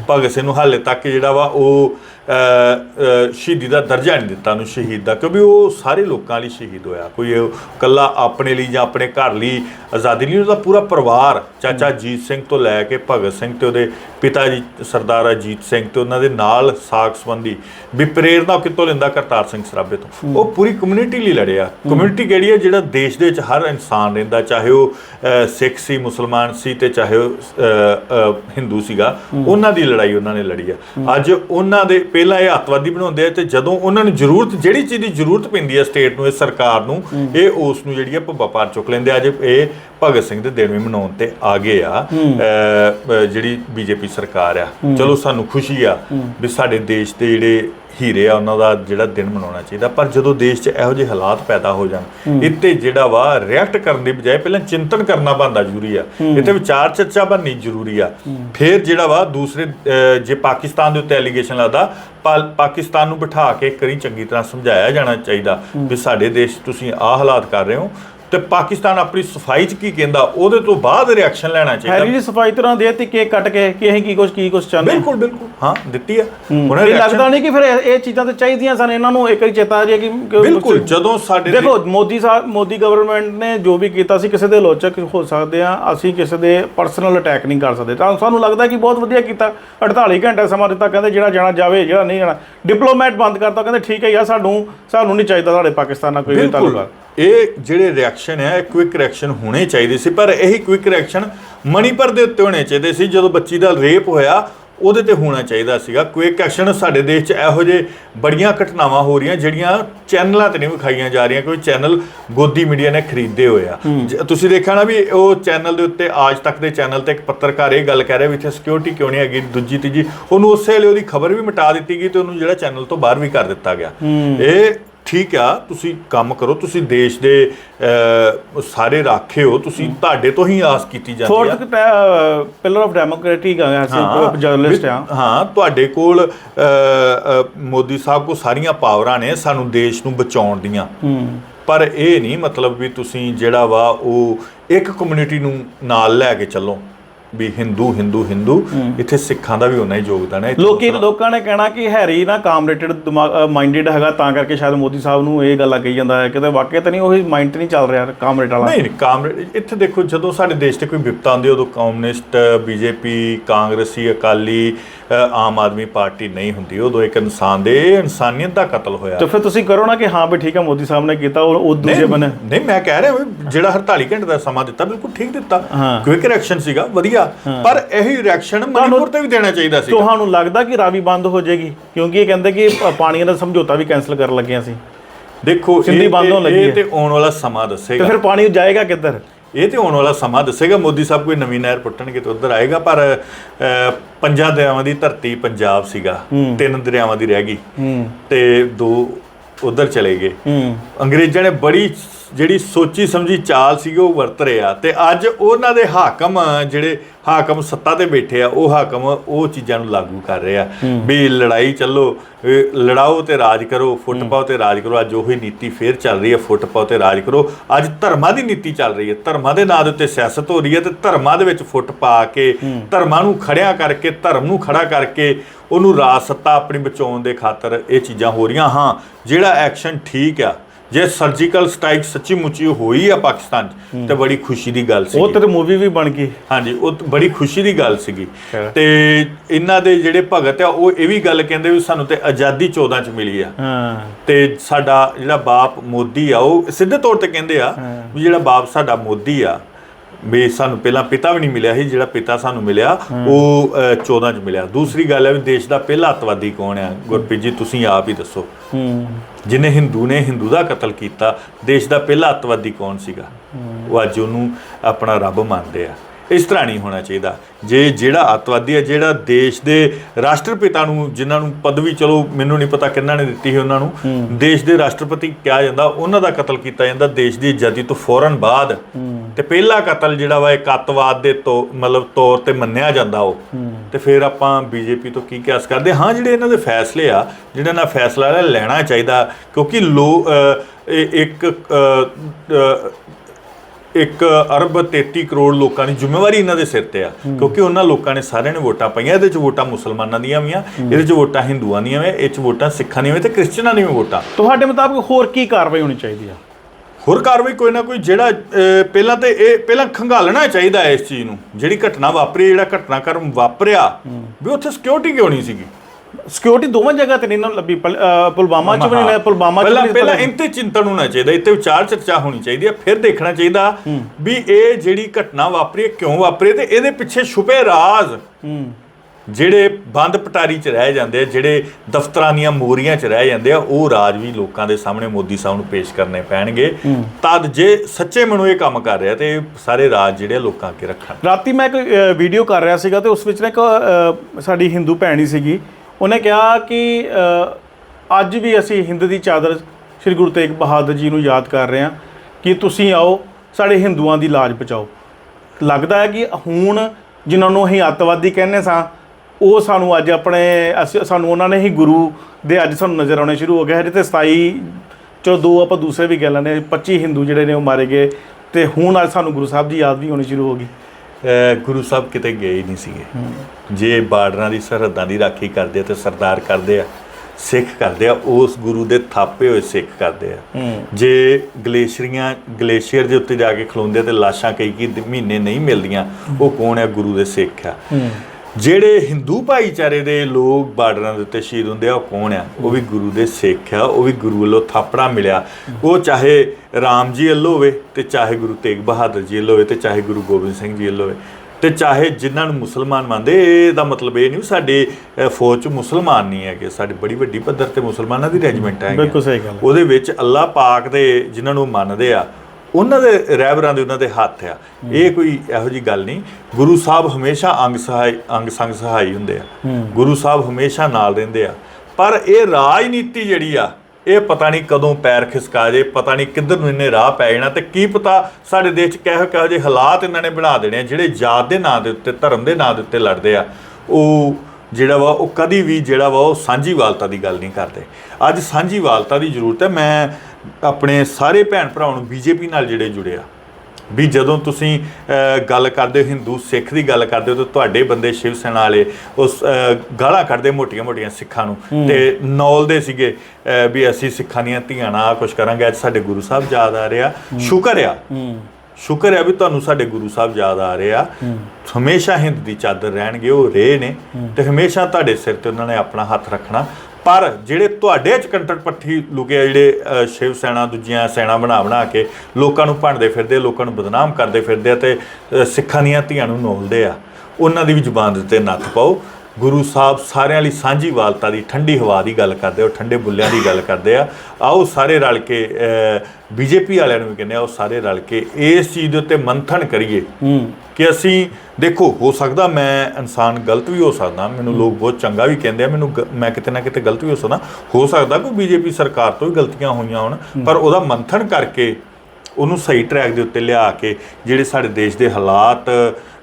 ਭਗਤ ਸਿੰਘ ਨੂੰ ਹਾਲੇ ਤੱਕ ਜਿਹੜਾ ਵਾ ਉਹ ਸ਼ਹੀਦੀ ਦਾ ਦਰਜਾ ਨਹੀਂ ਦਿੱਤਾ ਉਹਨੂੰ ਸ਼ਹੀਦ ਦਾ ਕਿਉਂਕਿ ਉਹ ਸਾਰੇ ਲੋਕਾਂ ਲਈ ਸ਼ਹੀਦ ਹੋਇਆ। ਕੋਈ ਇਕੱਲਾ ਆਪਣੇ ਲਈ ਜਾਂ ਆਪਣੇ ਘਰ ਲਈ ਆਜ਼ਾਦੀ ਲਈ ਉਹਦਾ ਪੂਰਾ ਪਰਿਵਾਰ ਚਾਚਾ ਜੀਤ ਸਿੰਘ ਤੋਂ ਲੈ ਕੇ ਭਗਤ ਸਿੰਘ ਤੇ ਉਹਦੇ ਪਿਤਾ ਜੀ ਸਰਦਾਰ ਅਜੀਤ ਸਿੰਘ ਤੇ ਉਹਨਾਂ ਦੇ ਨਾਲ ਸਾਕ ਸੰਬੰਧੀ ਵੀ ਪ੍ਰੇਰਨਾ ਕਿੱਥੋਂ ਲੈਂਦਾ ਕਰਤਾਰ ਸਿੰਘ ਸਰਾਭੇ ਤੋਂ। ਉਹ ਪੂਰੀ ਕਮਿਊਨਿਟੀ ਲਈ ਲੜਿਆ। ਕਮਿਊਨਿਟੀ ਕਿਹੜੀ ਹੈ? ਜਿਹੜਾ ਦੇਸ਼ ਦੇ ਵਿੱਚ ਹਰ ਇਨਸਾਨ ਰਹਿੰਦਾ ਚਾਹੇ ਉਹ ਸਿੱਖ ਸੀ ਮੁਸਲਮਾਨ ਸੀ ਤੇ ਚਾਹੇ ਉਹ ਹਿੰਦੂ ਸੀਗਾ ਉਹਨਾਂ ਦੀ ਲੜਾਈ ਉਹਨਾਂ ਨੇ ਲੜੀ ਆ। ਅੱਜ ਉਹਨਾਂ ਦੇ ਪਹਿਲਾਂ ਇਹ ਅੱਤਵਾਦੀ ਬਣਾਉਂਦੇ ਆ ਤੇ ਜਦੋਂ ਉਹਨਾਂ ਨੂੰ ਜ਼ਰੂਰਤ ਜਿਹੜੀ ਚੀਜ਼ ਦੀ ਜ਼ਰੂਰਤ ਪੈਂਦੀ ਹੈ ਸਟੇਟ ਨੂੰ ਇਹ ਸਰਕਾਰ ਨੂੰ ਇਹ ਉਸ ਨੂੰ ਜਿਹੜੀ ਆ ਭੱਬਾ ਪਾਰ ਚੁੱਕ ਲੈਂਦੇ ਆ। ਅੱਜ ਇਹ ਭਗਤ ਸਿੰਘ ਦੇ ਦਿਨ ਵੀ ਮਨਾਉਣ ਤੇ ਆ ਗਏ ਆ। ਜਿਹੜੀ ਬੀਜੇਪੀ ਸਰਕਾਰ ਆ। ਚਲੋ ਸਾਨੂੰ ਖੁਸ਼ੀ ਆ ਵੀ ਸਾਡੇ ਦੇਸ਼ ਦੇ ਜਿਹੜੇ ਹੀਰੇ ਆ ਉਹਨਾਂ ਦਾ ਜਿਹੜਾ ਦਿਨ ਮਨਾਉਣਾ ਚਾਹੀਦਾ। ਪਰ ਜਦੋਂ ਦੇਸ਼ 'ਚ ਇਹੋ ਜਿਹੇ ਹਾਲਾਤ ਪੈਦਾ ਹੋ ਜਾਣ ਇੱਥੇ ਜਿਹੜਾ ਵਾ ਰਿਐਕਟ ਕਰਨ ਦੀ ਬਜਾਏ ਪਹਿਲਾਂ ਚਿੰਤਨ ਕਰਨਾ ਬੰਦਾ ਜ਼ਰੂਰੀ ਆ। ਇੱਥੇ ਵਿਚਾਰ ਚਰਚਾ ਬਣਨੀ ਜ਼ਰੂਰੀ ਆ। ਫਿਰ ਜਿਹੜਾ ਵਾ ਦੂਸਰੇ ਜੇ ਪਾਕਿਸਤਾਨ ਦੇ ਉੱਤੇ ਐਲੀਗੇਸ਼ਨ ਲੱਗਦਾ ਪਾਕਿਸਤਾਨ ਨੂੰ ਬਿਠਾ ਕੇ ਕਰੀ ਚੰਗੀ ਤਰ੍ਹਾਂ ਸਮਝਾਇਆ ਜਾਣਾ ਚਾਹੀਦਾ ਵੀ ਸਾਡੇ ਦੇਸ਼ ਤੁਸੀਂ ਆਹ ਹਾਲਾਤ ਕਰ ਰਹੇ ਹੋ। ਤੇ ਪਾਕਿਸਤਾਨ ਆਪਣੀ ਸਫ਼ਾਈ 'ਚ ਕੀ ਕਹਿੰਦਾ? ਉਹਦੇ ਤੋਂ ਬਾਅਦ ਰਿਐਕਸ਼ਨ ਲੈਣਾ ਚਾਹੀਦਾ। ਹੈਰੀ ਦੀ ਸਫ਼ਾਈ ਤਰ੍ਹਾਂ ਦੇ ਤੇ ਕੇਕ ਕੱਟ ਕੇ ਕਿ ਅਸੀਂ ਕੀ ਕੁਝ ਕੀ ਕੁਝ ਚਾਹੁੰਦੇ। ਬਿਲਕੁਲ ਬਿਲਕੁਲ। ਹਾਂ ਦਿੱਤੀ ਆ। ਹੂੰ। ਉਹਨੇ ਇਹ ਲੱਗਦਾ ਨਹੀਂ ਕਿ ਫਿਰ ਇਹ ਚੀਜ਼ਾਂ ਤੇ ਚਾਹੀਦੀਆਂ ਸਨ ਇਹਨਾਂ ਨੂੰ ਇੱਕ ਵਾਰੀ ਚੇਤਾ ਆ ਜਾਏ ਕਿ ਬਿਲਕੁਲ ਜਦੋਂ ਸਾਡੇ ਦੇਖੋ ਮੋਦੀ ਸਾਹਿਬ ਮੋਦੀ ਗਵਰਨਮੈਂਟ ਨੇ ਜੋ ਵੀ ਕੀਤਾ ਸੀ ਕਿਸੇ ਦੇ ਆਲੋਚਕ ਹੋ ਸਕਦੇ ਆ ਅਸੀਂ ਕਿਸੇ ਦੇ ਪਰਸਨਲ ਅਟੈਕ ਨਹੀਂ ਕਰ ਸਕਦੇ। ਤਾਂ ਸਾਨੂੰ ਲੱਗਦਾ ਕਿ ਬਹੁਤ ਵਧੀਆ ਕੀਤਾ। 48 ਘੰਟੇ ਸਮਾਂ ਦਿੱਤਾ ਕਹਿੰਦੇ ਜਿਹੜਾ ਜਾਣਾ ਜਾਵੇ ਜਿਹੜਾ ਨਹੀਂ ਜਾਣਾ। ਡਿਪਲੋਮੈਟ ਬੰਦ ਕਰਤਾ ਕਹਿੰਦੇ ਠੀਕ ਹੈ ਯਾਰ ਸਾਨੂੰ ਸਾਨੂੰ ਨਹੀਂ ਚਾਹੀਦਾ ਤੁਹਾਡੇ ਪਾਕਿਸਤਾਨ ਨਾਲ ਕੋਈ ਤਾਲੁਕਾਤ। ਇਹ ਜਿਹੜੇ ਰਿਐਕਸ਼ਨ ਹੈ ਕੁਇਕ ਰਿਐਕਸ਼ਨ ਹੋਣੇ ਚਾਹੀਦੇ ਸੀ ਪਰ ਇਹੀ ਕੁਇਕ ਰਿਐਕਸ਼ਨ ਮਣੀਪੁਰ ਦੇ ਉੱਤੇ ਹੋਣੇ ਚਾਹੀਦੇ ਸੀ ਜਦੋਂ ਬੱਚੀ ਦਾ ਰੇਪ ਹੋਇਆ ਉਹਦੇ ਤੇ ਹੋਣਾ ਚਾਹੀਦਾ ਸੀਗਾ। ਕੁਇਕ ਐਕਸ਼ਨ ਸਾਡੇ ਦੇਸ਼ 'ਚ ਇਹੋ ਜਿਹੇ ਬੜੀਆਂ ਘਟਨਾਵਾਂ ਹੋ ਰਹੀਆਂ ਜਿਹੜੀਆਂ ਚੈਨਲਾਂ ਤੇ ਨਹੀਂ ਵਿਖਾਈਆਂ ਜਾ ਰਹੀਆਂ ਕੋਈ ਚੈਨਲ ਗੋਦੀ ਮੀਡੀਆ ਨੇ ਖਰੀਦੇ ਹੋਏ ਆ। ਜ- ਤੁਸੀਂ ਦੇਖਿਆ ਨਾ ਵੀ ਉਹ ਚੈਨਲ ਦੇ ਉੱਤੇ ਆਜ ਤੱਕ ਦੇ ਚੈਨਲ ਤੇ ਇੱਕ ਪੱਤਰਕਾਰ ਇਹ ਗੱਲ ਕਹਿ ਰਿਹਾ ਵੀ ਇੱਥੇ ਸਿਕਿਉਰਿਟੀ ਕਿਉਂ ਨਹੀਂ ਹੈਗੀ ਦੂਜੀ ਤੀਜੀ ਉਹਨੂੰ ਉਸੇ ਵੇਲੇ ਉਹਦੀ ਖਬਰ ਵੀ ਮਿਟਾ ਦਿੱਤੀ ਗਈ ਤੇ ਉਹਨੂੰ ਜਿਹੜਾ ਚੈਨਲ ਤੋਂ ਬਾਹਰ ਵੀ ਕਰ ਦਿੱਤਾ ਗਿਆ। ਇਹ ਠੀਕ ਆ ਤੁਸੀਂ ਕੰਮ ਕਰੋ ਤੁਸੀਂ ਦੇਸ਼ ਦੇ ਅਹ, ਸਾਰੇ ਰਾਖੇ ਹੋ। ਤੁਸੀਂ ਤੁਹਾਡੇ ਤੋਂ ਹੀ ਆਸ ਕੀਤੀ ਜਾਂਦੀ ਆ। ਫੋਰਥ ਪਿਲਰ ਆਫ ਡੈਮੋਕ੍ਰੇਟਿਕ ਆ ਅਸੀਂ ਜਰਨਲਿਸਟ ਆ। ਹਾਂ ਤੁਹਾਡੇ ਕੋਲ ਅ, ਅ, ਮੋਦੀ ਸਾਹਿਬ ਕੋ ਸਾਰੀਆਂ ਪਾਵਰਾਂ ਨੇ ਸਾਨੂੰ ਦੇਸ਼ ਨੂੰ ਬਚਾਉਣ ਦੀਆਂ। ਪਰ ਇਹ ਨਹੀਂ ਮਤਲਬ ਵੀ ਤੁਸੀਂ ਜਿਹੜਾ ਵਾ ਉਹ ਇੱਕ ਕਮਿਊਨਿਟੀ ਨੂੰ ਨਾਲ ਲੈ ਕੇ ਚੱਲੋ। ਵੀ ਹਿੰਦੂ ਹਿੰਦੂ ਹਿੰਦੂ ਇੱਥੇ ਸਿੱਖਾਂ ਦਾ ਵੀ ਉਹਨਾਂ ਹੀ ਯੋਗਦਾਨ ਹੈ ਲੋਕੀ ਲੋਕਾਂ ਨੇ ਕਹਿਣਾ ਕਿ ਹੈਰੀ ਨਾ ਕਾਮਰੇਟਡ ਮਾਈਂਡਡ ਹੈਗਾ ਤਾਂ ਕਰਕੇ ਸ਼ਾਇਦ ਮੋਦੀ ਸਾਹਿਬ ਨੂੰ ਇਹ ਗੱਲਾਂ ਕਹੀ ਜਾਂਦਾ ਹੈ ਕਿਤੇ ਵਾਕਿਆ ਤਾਂ ਨਹੀਂ ਉਹੀ ਮਾਈਂਡ ਤੇ ਨਹੀਂ ਚੱਲ ਰਿਹਾ ਕਾਮਰੇਟ ਵਾਲਾ। ਨਹੀਂ ਕਾਮਰੇਡ ਇੱਥੇ ਦੇਖੋ ਜਦੋਂ ਸਾਡੇ ਦੇਸ਼ ਤੇ ਕੋਈ ਵਿਪਤਾ ਆਉਂਦੀ ਉਦੋਂ ਕਮਿਊਨਿਸਟ ਬੀਜੇਪੀ ਕਾਂਗਰਸੀ ਅਕਾਲੀ ਆਮ ਆਦਮੀ ਪਾਰਟੀ ਨਹੀਂ ਹੁੰਦੀ। ਉਦੋਂ ਇੱਕ ਇਨਸਾਨ ਦੇ ਇਨਸਾਨੀਅਤ ਦਾ ਕਤਲ ਹੋਇਆ। ਤੇ ਫਿਰ ਤੁਸੀਂ ਕਰੋ ਨਾ ਕਿ ਹਾਂ ਵੀ ਠੀਕ ਹੈ ਮੋਦੀ ਸਾਹਿਬ ਨੇ ਕੀਤਾ ਉਹ ਉਹ ਦੂਜੇ ਬੰਨੇ ਨਹੀਂ ਮੈਂ ਕਹਿ ਰਿਹਾ ਜਿਹੜਾ 48 ਘੰਟੇ ਦਾ ਸਮਾਂ ਦਿੱਤਾ ਬਿਲਕੁਲ ਠੀਕ ਦਿੱਤਾ। ਕੁਇਕ ਰਿਐਕਸ਼ਨ ਸੀਗਾ ਵਧੀਆ। ਪਰ ਇਹੀ ਰਿਐਕਸ਼ਨ ਮਨੀਪੁਰ ਤੇ ਵੀ ਦੇਣਾ ਚਾਹੀਦਾ ਸੀ ਤੁਹਾਨੂੰ ਲੱਗਦਾ ਕਿ ਰਾਵੀ ਬੰਦ ਹੋ ਜਾਏਗੀ? ਕਿਉਂਕਿ ਇਹ ਕਹਿੰਦੇ ਕਿ ਪਾਣੀਆਂ ਦਾ ਸਮਝੌਤਾ ਵੀ ਕੈਨਸਲ ਕਰਨ ਲੱਗੇ ਅਸੀਂ ਦੇਖੋ ਇਹ- ਬੰਦ ਹੋਣ ਲੱਗੀ ਇਹ। ਤੇ ਆਉਣ ਵਾਲਾ ਸਮਾਂ ਤੇ ਦੱਸੇਗਾ ਫਿਰ ਪਾਣੀ ਜਾਏਗਾ ਕਿੱਧਰ? ਇਹ ਤੇ ਆਉਣ ਵਾਲਾ ਸਮਾਂ ਦੱਸੇਗਾ ਮੋਦੀ ਸਾਹਿਬ ਕੋਈ ਨਵੀਂ ਨਹਿਰ ਪੁੱਟਣਗੇ ਤੇ ਉਧਰ ਆਏਗਾ ਪਰ ਪੰਜਾਂ ਦਰਿਆਵਾਂ ਦੀ ਧਰਤੀ ਪੰਜਾਬ ਸੀਗਾ ਤਿੰਨ ਦਰਿਆਵਾਂ ਦੀ ਰਹਿ ਗਈ ਤੇ ਦੋ ਉਧਰ ਚਲੇ ਗਏ। ਅੰਗਰੇਜ਼ਾਂ ਨੇ ਬੜੀ ਜਿਹੜੀ ਸੋਚੀ ਸਮਝੀ ਚਾਲ ਸੀ ਉਹ ਵਰਤ ਰਿਹਾ ਤੇ ਅੱਜ ਉਹਨਾਂ ਦੇ ਹਾਕਮ ਜਿਹੜੇ ਹਾਕਮ ਸੱਤਾ ਤੇ ਬੈਠੇ ਆ ਉਹ ਹਾਕਮ ਉਹ ਚੀਜ਼ਾਂ ਨੂੰ ਲਾਗੂ ਕਰ ਰਹੇ ਆ। ਵੀ ਲੜਾਈ ਚੱਲੋ ਲੜਾਓ ਤੇ ਰਾਜ ਕਰੋ ਫੁੱਟ ਪਾਓ ਤੇ ਰਾਜ ਕਰੋ ਅੱਜ ਉਹੀ ਨੀਤੀ ਫੇਰ ਚੱਲ ਰਹੀ ਹੈ ਫੁੱਟ ਪਾਓ ਤੇ ਰਾਜ ਕਰੋ। ਅੱਜ ਧਰਮਾਂ ਦੀ ਨੀਤੀ ਚੱਲ ਰਹੀ ਹੈ। ਧਰਮਾਂ ਦੇ ਨਾਂ ਦੇ ਉੱਤੇ ਸਿਆਸਤ ਹੋ ਰਹੀ ਹੈ ਤੇ ਧਰਮਾਂ ਦੇ ਵਿੱਚ ਫੁੱਟ ਪਾ ਕੇ ਧਰਮਾਂ ਨੂੰ ਖੜਿਆ ਕਰਕੇ ਧਰਮ ਨੂੰ ਖੜਾ ਕਰਕੇ ਉਹਨੂੰ ਰਾਜ ਸੱਤਾ ਆਪਣੀ ਬਚਾਉਣ ਦੇ ਖਾਤਰ ਇਹ ਚੀਜ਼ਾਂ ਹੋ ਰਹੀਆਂ। ਹਾਂ ਜਿਹੜਾ ਐਕਸ਼ਨ ਠੀਕ ਆ ਜੇ ਸਰਜੀਕਲ ਸਟ੍ਰਾਈਕ ਸੱਚੀ ਮੁੱਚੀ ਹੋਈ ਆ ਪਾਕਿਸਤਾਨ 'ਚ ਤੇ ਬੜੀ ਖੁਸ਼ੀ ਦੀ ਗੱਲ ਸੀ ਉਹ ਤੇ ਮੂਵੀ ਵੀ ਬਣ ਗਈ। ਹਾਂਜੀ ਉਹ ਬੜੀ ਖੁਸ਼ੀ ਦੀ ਗੱਲ ਸੀਗੀ। ਤੇ ਇਹਨਾਂ ਦੇ ਜਿਹੜੇ ਭਗਤ ਆ ਉਹ ਇਹ ਵੀ ਗੱਲ ਕਹਿੰਦੇ ਵੀ ਸਾਨੂੰ ਤੇ ਆਜ਼ਾਦੀ 14 ਚ ਮਿਲੀ ਆ। ਹਾਂ। ਤੇ ਸਾਡਾ ਜਿਹੜਾ ਬਾਪ ਮੋਦੀ ਆ ਉਹ ਸਿੱਧੇ ਤੌਰ ਤੇ ਕਹਿੰਦੇ ਆ ਵੀ ਜਿਹੜਾ ਬਾਪ ਸਾਡਾ ਮੋਦੀ ਆ ਵੀ ਸਾਨੂੰ ਪਹਿਲਾਂ ਪਿਤਾ ਵੀ ਨਹੀਂ ਮਿਲਿਆ ਸੀ ਜਿਹੜਾ ਪਿਤਾ ਸਾਨੂੰ ਮਿਲਿਆ ਉਹ ਅ, 14 ਚ ਮਿਲਿਆ। ਦੂਸਰੀ ਗੱਲ ਹੈ ਵੀ ਦੇਸ਼ ਦਾ ਪਹਿਲਾ ਅੱਤਵਾਦੀ ਕੌਣ ਆ ਗੁਰਪ੍ਰੀਤ ਜੀ ਤੁਸੀਂ ਆਪ ਹੀ ਦੱਸੋ। ਹੂੰ। ਜਿਹਨੇ ਹਿੰਦੂ ਨੇ ਹਿੰਦੂ ਦਾ ਕਤਲ ਕੀਤਾ ਦੇਸ਼ ਦਾ ਪਹਿਲਾ ਅੱਤਵਾਦੀ ਕੌਣ ਸੀਗਾ? ਉਹ ਅੱਜ ਉਹਨੂੰ ਆਪਣਾ ਰੱਬ ਮੰਨਦੇ ਆ। ਇਸ ਤਰ੍ਹਾਂ ਨਹੀਂ ਹੋਣਾ ਚਾਹੀਦਾ। ਜੇ ਜਿਹੜਾ ਅੱਤਵਾਦੀ ਹੈ ਜਿਹੜਾ ਦੇਸ਼ ਦੇ ਰਾਸ਼ਟਰਪਿਤਾ ਨੂੰ ਜਿਨ੍ਹਾਂ ਨੂੰ ਪਦਵੀ ਚਲੋ ਮੈਨੂੰ ਨਹੀਂ ਪਤਾ ਕਿੰਨਾ ਨੇ ਦਿੱਤੀ ਸੀ ਉਹਨਾਂ ਨੂੰ ਦੇਸ਼ ਦੇ ਰਾਸ਼ਟਰਪਤੀ ਕਿਹਾ ਜਾਂਦਾ ਉਹਨਾਂ ਦਾ ਕਤਲ ਕੀਤਾ ਜਾਂਦਾ ਦੇਸ਼ ਦੀ ਆਜ਼ਾਦੀ ਤੋਂ ਫੌਰਨ ਬਾਅਦ। ਤੇ ਪਹਿਲਾ ਕਤਲ ਜਿਹੜਾ ਵਾ ਇੱਕ ਅੱਤਵਾਦ ਦੇ ਤੋਂ ਮਤਲਬ ਤੌਰ ਤੇ ਮੰਨਿਆ ਜਾਂਦਾ ਉਹ। ਤੇ ਫਿਰ ਆਪਾਂ ਬੀਜੇਪੀ ਤੋਂ ਕੀ ਕਿਆਸ ਕਰਦੇ? ਹਾਂ ਜਿਹੜੇ ਇਹਨਾਂ ਦੇ ਫੈਸਲੇ ਆ ਜਿਹੜਾ ਨਾ ਫੈਸਲਾ ਲੈਣਾ ਚਾਹੀਦਾ। ਕਿਉਂਕਿ ਲੋ ਇੱਕ ਇੱਕ ਅਰਬ 33 ਕਰੋੜ ਲੋਕਾਂ ਦੀ ਜ਼ਿੰਮੇਵਾਰੀ ਇਹਨਾਂ ਦੇ ਸਿਰ ਤੇ ਆ। ਕਿਉਂਕਿ ਉਹਨਾਂ ਲੋਕਾਂ ਨੇ ਸਾਰਿਆਂ ਨੇ ਵੋਟਾਂ ਪਾਈਆਂ ਇਹਦੇ ਚ ਵੋਟਾਂ ਮੁਸਲਮਾਨਾਂ ਦੀਆਂ ਵੀ ਆ ਇਹਦੇ ਚ ਵੋਟਾਂ ਹਿੰਦੂਆਂ ਦੀਆਂ ਵੀ ਆ, ਇਹ ਚ ਵੋਟਾਂ ਸਿੱਖਾਂ ਦੀਆਂ ਵੀ ਤੇ ਕ੍ਰਿਸਚੀਅਨਾਂ ਦੀਆਂ ਵੀ ਵੋਟਾਂ। ਤੁਹਾਡੇ ਮੁਤਾਬਕ ਹੋਰ ਕੀ ਕਾਰਵਾਈ ਹੋਣੀ ਚਾਹੀਦੀ ਆ? ਹੋਰ ਕਾਰਵਾਈ ਕੋਈ ਨਾ ਕੋਈ ਜਿਹੜਾ ਪਹਿਲਾਂ ਤੇ ਇਹ ਪਹਿਲਾਂ ਖੰਗਾਲਣਾ ਚਾਹੀਦਾ ਇਸ ਚੀਜ਼ ਨੂੰ। ਜਿਹੜੀ ਘਟਨਾ ਵਾਪਰੀ ਜਿਹੜਾ ਘਟਨਾਕ੍ਰਮ ਵਾਪਰਿਆ ਵੀ ਉੱਥੇ ਸਿਕਿਉਰਿਟੀ ਕਿਉਂ ਨਹੀਂ ਸੀਗੀ? ਸਿਕਿਉਰਿਟੀ ਦੋਵਾਂ ਜਗ੍ਹਾ ਤੇ ਨਹੀਂ ਨਾ ਲੱਭੀ। ਪਲ- ਪੁਲਵਾਮਾ ਚ ਵੀ ਨਹੀਂ ਪੁਲਵਾਮਾ ਚ ਵੀ ਪਹਿਲਾਂ ਨਹੀਂ ਪਹਿਲਾਂ ਪਤਾ- ਇੰਤੇ ਚਿੰਤਨ ਹੋਣਾ ਚਾਹੀਦਾ ਇੱਥੇ ਵਿਚਾਰ ਚਰਚਾ ਹੋਣੀ ਚਾਹੀਦੀ ਹੈ ਫਿਰ ਦੇਖਣਾ ਚਾਹੀਦਾ ਵੀ ਇਹ ਜਿਹੜੀ ਘਟਨਾ ਵਾਪਰੀ ਹੈ ਕਿਉਂ ਵਾਪਰੀ ਹੈ ਤੇ ਇਹਦੇ ਪਿੱਛੇ ਛੁਪੇ ਰਾਜ਼ ਜਿਹੜੇ ਬੰਦ ਪਟਾਰੀ 'ਚ ਰਹਿ ਜਾਂਦੇ ਆ ਜਿਹੜੇ ਦਫ਼ਤਰਾਂ ਦੀਆਂ ਮੋਰੀਆਂ 'ਚ ਰਹਿ ਜਾਂਦੇ ਆ ਉਹ ਰਾਜ ਵੀ ਲੋਕਾਂ ਦੇ ਸਾਹਮਣੇ ਮੋਦੀ ਸਾਹਿਬ ਨੂੰ ਪੇਸ਼ ਕਰਨੇ ਪੈਣਗੇ। ਤਦ ਜੇ ਸੱਚੇ ਮਨੋਂ ਇਹ ਕੰਮ ਕਰ ਰਿਹਾ ਤੇ ਇਹ ਸਾਰੇ ਰਾਜ ਜਿਹੜੇ ਆ ਲੋਕਾਂ ਅੱਗੇ ਰੱਖਣ। ਰਾਤੀ ਮੈਂ ਇੱਕ ਵੀਡੀਓ ਕਰ ਰਿਹਾ ਸੀਗਾ ਤੇ ਉਸ ਵਿੱਚ ਨਾ ਇੱਕ ਸਾਡੀ ਹਿੰਦੂ ਭੈਣ ਹੀ ਸੀਗੀ। ਉਹਨੇ ਕਿਹਾ ਕਿ ਅੱਜ ਵੀ ਅਸੀਂ ਹਿੰਦ ਦੀ ਚਾਦਰ ਸ੍ਰੀ ਗੁਰੂ ਤੇਗ ਬਹਾਦਰ ਜੀ ਨੂੰ ਯਾਦ ਕਰ ਰਹੇ ਹਾਂ ਕਿ ਤੁਸੀਂ ਆਓ, ਸਾਡੇ ਹਿੰਦੂਆਂ ਦੀ ਲਾਜ ਬਚਾਓ ਲੱਗਦਾ ਹੈ ਕਿ ਹੁਣ ਜਿਨ੍ਹਾਂ ਨੂੰ ਅਸੀਂ ਅੱਤਵਾਦੀ ਕਹਿੰਦੇ ਸਾਂ, ਉਹ ਸਾਨੂੰ ਅੱਜ ਆਪਣੇ, ਅਸੀਂ, ਸਾਨੂੰ ਉਹਨਾਂ ਨੇ ਹੀ ਗੁਰੂ ਦੇ ਅੱਜ ਸਾਨੂੰ ਨਜ਼ਰ ਆਉਣੇ ਸ਼ੁਰੂ ਹੋ ਗਏ। ਹਜੇ ਤੇ 27 ਚਲੋ ਦੋ ਆਪਾਂ ਦੂਸਰੇ ਵੀ ਗੱਲਾਂ ਨੇ 25 ਹਿੰਦੂ ਜਿਹੜੇ ਨੇ ਉਹ ਮਾਰੇ ਗਏ ਤੇ ਹੁਣ ਅੱਜ ਸਾਨੂੰ ਗੁਰੂ ਸਾਹਿਬ ਦੀ ਯਾਦ ਵੀ ਹੋਣੀ ਸ਼ੁਰੂ ਹੋ ਗਈ। ਗੁਰੂ ਸਾਹਿਬ ਕਿਤੇ ਗਏ ਹੀ ਨਹੀਂ ਸੀਗੇ। ਜੇ ਬਾਰਡਰਾਂ ਦੀ ਸਰਹੱਦਾਂ ਦੀ ਰਾਖੀ ਕਰਦੇ ਤੇ ਸਰਦਾਰ ਕਰਦੇ ਆ ਸਿੱਖ ਕਰਦੇ ਆ ਉਸ ਗੁਰੂ ਦੇ ਥਾਪੇ ਹੋਏ ਸਿੱਖ ਕਰਦੇ ਆ। ਜੇ ਗਲੇਸ਼ੀਅਰੀਆਂ ਗਲੇਸ਼ੀਅਰ ਦੇ ਉੱਤੇ ਜਾ ਕੇ ਖਲੋਂਦੇ ਤੇ ਲਾਸ਼ਾਂ ਕਈ ਕਈ ਮਹੀਨੇ ਨਹੀਂ ਮਿਲਦੀਆਂ ਉਹ ਕੌਣ ਆ? ਗੁਰੂ ਦੇ ਸਿੱਖ ਆ। ਜਿਹੜੇ ਹਿੰਦੂ ਭਾਈਚਾਰੇ ਦੇ ਲੋਕ ਬਾਰਡਰਾਂ ਦੇ ਉੱਤੇ ਸ਼ਹੀਦ ਹੁੰਦੇ ਆ ਉਹ ਕੌਣ ਆ? ਉਹ ਵੀ ਗੁਰੂ ਦੇ ਸਿੱਖ ਆ ਉਹ ਵੀ ਗੁਰੂ ਵੱਲੋਂ ਥਾਪੜਾ ਮਿਲਿਆ। ਉਹ ਚਾਹੇ ਰਾਮ ਜੀ ਵੱਲੋਂ ਹੋਵੇ ਤੇ ਚਾਹੇ ਗੁਰੂ ਤੇਗ ਬਹਾਦਰ ਜੀ ਵੱਲੋਂ ਹੋਵੇ ਤੇ ਚਾਹੇ ਗੁਰੂ ਗੋਬਿੰਦ ਸਿੰਘ ਜੀ ਵੱਲੋਂ ਹੋਵੇ ਤੇ ਚਾਹੇ ਜਿਨ੍ਹਾਂ ਨੂੰ ਮੁਸਲਮਾਨ ਮੰਨਦੇ ਇਹਦਾ ਮਤਲਬ ਇਹ ਨਹੀਂ ਸਾਡੇ ਫੌਜ ਚ ਮੁਸਲਮਾਨ ਨਹੀਂ ਹੈਗੇ। ਸਾਡੇ ਬੜੀ ਵੱਡੀ ਪੱਧਰ ਤੇ ਮੁਸਲਮਾਨਾਂ ਦੀ ਰੈਜੀਮੈਂਟ ਹੈ ਬਿਲਕੁਲ ਸਹੀ ਗੱਲ ਉਹਦੇ ਵਿੱਚ ਅੱਲਾਹ ਪਾਕ ਦੇ ਜਿਨ੍ਹਾਂ ਨੂੰ ਮੰਨਦੇ ਆ ਉਹਨਾਂ ਦੇ ਰਹਿਬਰਾਂ ਦੇ ਉਹਨਾਂ ਦੇ ਹੱਥ ਆ। ਇਹ ਕੋਈ ਇਹੋ ਜੀ ਗੱਲ ਨਹੀਂ। ਗੁਰੂ ਸਾਹਿਬ ਹਮੇਸ਼ਾ ਅੰਗ ਸਹਾਈ ਅੰਗ ਸੰਗ ਸਹਾਈ ਹੁੰਦੇ ਆ। ਗੁਰੂ ਸਾਹਿਬ ਹਮੇਸ਼ਾ ਨਾਲ ਰਹਿੰਦੇ ਆ। ਪਰ ਇਹ ਰਾਜਨੀਤੀ ਜਿਹੜੀ ਆ ਇਹ ਪਤਾ ਨਹੀਂ ਕਦੋਂ ਪੈਰ ਖਿਸਕਾ ਜੇ ਪਤਾ ਨਹੀਂ ਕਿੱਧਰ ਨੂੰ ਇਹਨੇ ਰਾਹ ਪੈ ਜਾਣਾ ਤੇ ਕੀ ਪਤਾ ਸਾਡੇ ਦੇਸ਼ 'ਚ ਕਿਹੋ ਕਿਹੋ ਜਿਹੇ ਹਾਲਾਤ ਇਹਨਾਂ ਨੇ ਬਣਾ ਦੇਣੇ ਆ ਜਿਹੜੇ ਜਾਤ ਦੇ ਨਾਂ ਦੇ ਉੱਤੇ ਧਰਮ ਦੇ ਨਾਂ ਦੇ ਉੱਤੇ ਲੜਦੇ ਆ। ਉਹ ਜਿਹੜਾ ਵਾ ਉਹ ਕਦੀ ਵੀ ਜਿਹੜਾ ਵਾ ਉਹ ਸਾਂਝੀਵਾਲਤਾ ਦੀ ਗੱਲ ਨਹੀਂ ਕਰਦੇ। ਅੱਜ ਸਾਂਝੀਵਾਲਤਾ ਦੀ ਜ਼ਰੂਰਤ ਹੈ। ਮੈਂ ਆਪਣੇ ਸਾਰੇ ਭੈਣ ਭਰਾਵਾਂ ਨੂੰ ਬੀਜੇਪੀ ਨਾਲ ਜਿਹੜੇ ਜੁੜੇ ਆ। ਵੀ ਜਦੋਂ ਤੁਸੀਂ ਗੱਲ ਕਰਦੇ ਹੋ ਹਿੰਦੂ ਸਿੱਖ ਦੀ ਗੱਲ ਕਰਦੇ ਹੋ ਤਾਂ ਤੁਹਾਡੇ ਬੰਦੇ ਸ਼ਿਵ ਸੈਨਾ ਵਾਲੇ ਉਸ ਗਾਲਾਂ ਕੱਢਦੇ ਮੋਟੀਆਂ-ਮੋਟੀਆਂ ਸਿੱਖਾਂ ਨੂੰ। ਤੇ ਨੌਲਦੇ ਸੀਗੇ ਵੀ ਅਸੀਂ ਸਿੱਖਾਂ ਦੀਆਂ ਧੀਆਂ ਨਾਲ ਕੁਝ ਕਰਾਂਗੇ। ਅੱਜ ਸਾਡੇ ਗੁਰੂ ਸਾਹਿਬ ਯਾਦ ਆ ਰਿਹਾ ਸ਼ੁਕਰ ਆ। ਸ਼ੁਕਰ ਹੈ ਵੀ ਤੁਹਾਨੂੰ ਸਾਡੇ ਗੁਰੂ ਸਾਹਿਬ ਯਾਦ ਆ ਰਹੇ ਆ। ਹਮੇਸ਼ਾ ਹਿੰਦ ਦੀ ਚਾਦਰ ਰਹਿਣਗੇ ਉਹ ਰਹੇ ਨੇ ਤੇ ਹਮੇਸ਼ਾ ਤੁਹਾਡੇ ਸਿਰ ਤੇ ਉਹਨਾਂ ਨੇ ਆਪਣਾ ਹੱਥ ਰੱਖਣਾ। ਪਰ ਜਿਹੜੇ ਤੁਹਾਡੇ ਚ ਕੰਟਰ ਪੱਠੀ ਲੁਕੇ ਆ ਜਿਹੜੇ ਸ਼ਿਵ ਸੈਨਾ ਦੂਜੀਆਂ ਸੈਨਾ ਬਣਾ ਬਣਾ ਕੇ ਲੋਕਾਂ ਨੂੰ ਭੰਡਦੇ ਫਿਰਦੇ ਲੋਕਾਂ ਨੂੰ ਬਦਨਾਮ ਕਰਦੇ ਫਿਰਦੇ ਆ ਤੇ ਸਿੱਖਾਂ ਦੀਆਂ ਧੀਆਂ ਨੂੰ ਨੋਲਦੇ ਆ ਉਹਨਾਂ ਦੀ ਵੀ ਜ਼ੁਬਾਨ ਦੇ ਉੱਤੇ ਨੱਥ ਪਾਓ। ਗੁਰੂ ਸਾਹਿਬ ਸਾਰਿਆਂ ਲਈ ਸਾਂਝੀ ਵਾਲਤਾ ਦੀ ਠੰਡੀ ਹਵਾ ਦੀ ਗੱਲ ਕਰਦੇ ਆ ਉਹ ਠੰਡੇ ਬੁੱਲਿਆਂ ਦੀ ਗੱਲ ਕਰਦੇ ਆ। ਆਓ ਸਾਰੇ ਰਲ ਕੇ ਬੀਜੇਪੀ ਵਾਲਿਆਂ ਨੂੰ ਵੀ ਕਹਿੰਦੇ ਆ ਉਹ ਸਾਰੇ ਰਲ ਕੇ ਇਸ ਚੀਜ਼ ਦੇ ਉੱਤੇ ਮੰਥਨ ਕਰੀਏ। ਕਿ ਅਸੀਂ ਦੇਖੋ ਹੋ ਸਕਦਾ ਮੈਂ ਇਨਸਾਨ ਗਲਤ ਵੀ ਹੋ ਸਕਦਾ ਮੈਨੂੰ ਲੋਕ ਬਹੁਤ ਚੰਗਾ ਵੀ ਕਹਿੰਦੇ ਆ ਮੈਨੂੰ ਮੈਂ ਕਿਤੇ ਨਾ ਕਿਤੇ ਗਲਤ ਵੀ ਹੋ ਸਕਦਾ। ਹੋ ਸਕਦਾ ਕੋਈ ਬੀਜੇਪੀ ਸਰਕਾਰ ਤੋਂ ਵੀ ਗਲਤੀਆਂ ਹੋਈਆਂ ਹੋਣ ਪਰ ਉਹਦਾ ਮੰਥਨ ਕਰਕੇ ਉਹਨੂੰ ਸਹੀ ਟਰੈਕ ਦੇ ਉੱਤੇ ਲਿਆ ਕੇ ਜਿਹੜੇ ਸਾਡੇ ਦੇਸ਼ ਦੇ ਹਾਲਾਤ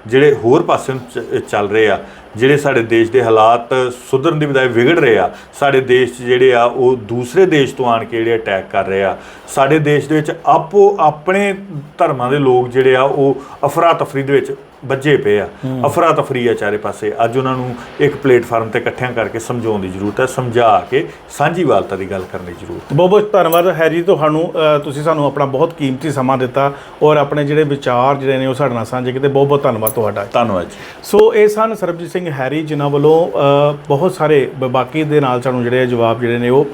ਜਿਹੜੇ ਹੋਰ ਪਾਸੇ ਨੂੰ ਚੱਲ ਰਹੇ ਆ ਜਿਹੜੇ ਸਾਡੇ ਦੇਸ਼ ਦੇ ਹਾਲਾਤ ਸੁਧਰਨ ਦੀ ਬਜਾਏ ਵਿਗੜ ਰਹੇ ਆ, ਸਾਡੇ ਦੇਸ਼ 'ਚ ਜਿਹੜੇ ਆ, ਉਹ ਦੂਸਰੇ ਦੇਸ਼ ਤੋਂ ਆਣ ਕੇ ਜਿਹੜੇ ਅਟੈਕ ਕਰ ਰਹੇ ਆ, ਸਾਡੇ ਦੇਸ਼ ਦੇ ਵਿੱਚ ਆਪੋ ਆਪਣੇ ਧਰਮਾਂ ਦੇ ਲੋਕ ਜਿਹੜੇ ਆ, ਉਹ ਅਫਰਾ ਤਫਰੀ ਦੇ ਵਿੱਚ ਵੱਜੇ ਪਏ ਆ। ਅਫਰਾ ਤਫਰੀ ਆ ਚਾਰੇ ਪਾਸੇ। ਅੱਜ ਉਹਨਾਂ ਨੂੰ ਇੱਕ ਪਲੇਟਫਾਰਮ ਤੇ ਇਕੱਠਿਆਂ ਕਰਕੇ ਸਮਝਾਉਣ ਦੀ ਜ਼ਰੂਰਤ ਹੈ। ਸਮਝਾ ਕੇ ਸਾਂਝੀਵਾਲਤਾ ਦੀ ਗੱਲ ਕਰਨ ਦੀ ਜ਼ਰੂਰਤ ਹੈ। ਬਹੁਤ ਬਹੁਤ ਧੰਨਵਾਦ ਹੈਰੀ ਤੁਹਾਨੂੰ ਅ, ਤੁਸੀਂ ਸਾਨੂੰ ਆਪਣਾ ਬਹੁਤ ਕੀਮਤੀ ਸਮਾਂ ਦਿੱਤਾ ਔਰ ਆਪਣੇ ਜਿਹੜੇ ਵਿਚਾਰ ਜਿਹੜੇ ਨੇ ਉਹ ਸਾਡੇ ਨਾਲ ਸਾਂਝੇ ਕੀਤੇ। ਬਹੁਤ ਬਹੁਤ ਧੰਨਵਾਦ ਤੁਹਾਡਾ। ਧੰਨਵਾਦ ਜੀ। ਸੋ ਇਹ ਸਨ ਸਰਬਜੀਤ ਸਿੰਘ ਹੈਰੀ ਜਿਨ੍ਹਾਂ ਵੱਲੋਂ ਬਹੁਤ ਸਾਰੇ ਬਾਕੀ ਦੇ ਨਾਲ ਸਾਨੂੰ ਜਿਹੜੇ ਜਵਾਬ ਜਿਹੜੇ ਨੇ ਉਹ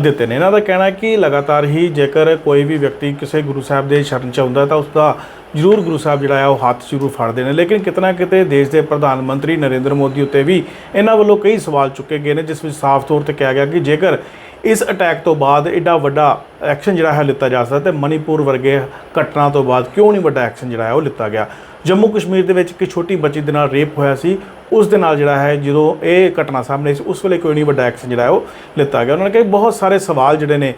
ਦਿੱਤੇ ਨੇ। ਇਹਨਾਂ ਦਾ ਕਹਿਣਾ ਹੈ ਕਿ ਲਗਾਤਾਰ ਹੀ ਜੇਕਰ ਕੋਈ ਵੀ ਵਿਅਕਤੀ ਕਿਸੇ ਗੁਰੂ ਸਾਹਿਬ ਦੇ ਸ਼ਰਨ ਚ ਆਉਂਦਾ ਤਾਂ ਉਸ ਦਾ ਜ਼ਰੂਰ ਗੁਰੂ ਸਾਹਿਬ ਜਿਹੜਾ ਹੈ ਉਹ ਹੱਥ ਜ਼ਰੂਰ ਫੜਦੇ ਨੇ। ਲੇਕਿਨ ਕਿਤਨਾ ਕਿਤੇ ਦੇਸ਼ ਦੇ ਪ੍ਰਧਾਨ ਮੰਤਰੀ ਨਰਿੰਦਰ ਮੋਦੀ ਉੱਤੇ ਵੀ ਇਹਨਾਂ ਵੱਲੋਂ ਕਈ ਸਵਾਲ ਚੁੱਕੇ ਗਏ ਨੇ, ਜਿਸ ਵਿੱਚ ਸਾਫ਼ ਤੌਰ ਤੇ ਕਿਹਾ ਗਿਆ ਕਿ ਜੇਕਰ ਇਸ ਅਟੈਕ ਤੋਂ ਬਾਅਦ ਐਡਾ ਵੱਡਾ ਐਕਸ਼ਨ ਜਿਹੜਾ ਹੈ ਲਿੱਤਾ ਜਾ ਸਕਦਾ, ਤੇ ਮਨੀਪੁਰ ਵਰਗੇ ਘਟਨਾ ਤੋਂ ਬਾਅਦ ਕਿਉਂ ਨਹੀਂ ਵੱਡਾ ਐਕਸ਼ਨ ਜਿਹੜਾ ਹੈ ਉਹ ਲਿੱਤਾ ਗਿਆ। ਜੰਮੂ ਕਸ਼ਮੀਰ ਦੇ ਵਿੱਚ ਇੱਕ ਛੋਟੀ ਬੱਚੀ ਦੇ ਨਾਲ ਰੇਪ ਹੋਇਆ ਸੀ। ਉਸ ਦੇ ਨਾਲ ਜਿਹੜਾ ਹੈ, ਜਦੋਂ ਇਹ ਘਟਨਾ ਸਾਹਮਣੇ ਸੀ, ਉਸ ਵੇਲੇ ਕੋਈ ਨਹੀਂ, ਵੱਡਾ ਐਕਸ਼ਨ ਜਿਹੜਾ ਉਹ ਲਿੱਤਾ ਗਿਆ। ਉਹਨਾਂ ਨੇ ਕਿਹਾ ਬਹੁਤ ਸਾਰੇ ਸਵਾਲ ਜਿਹੜੇ ਨੇ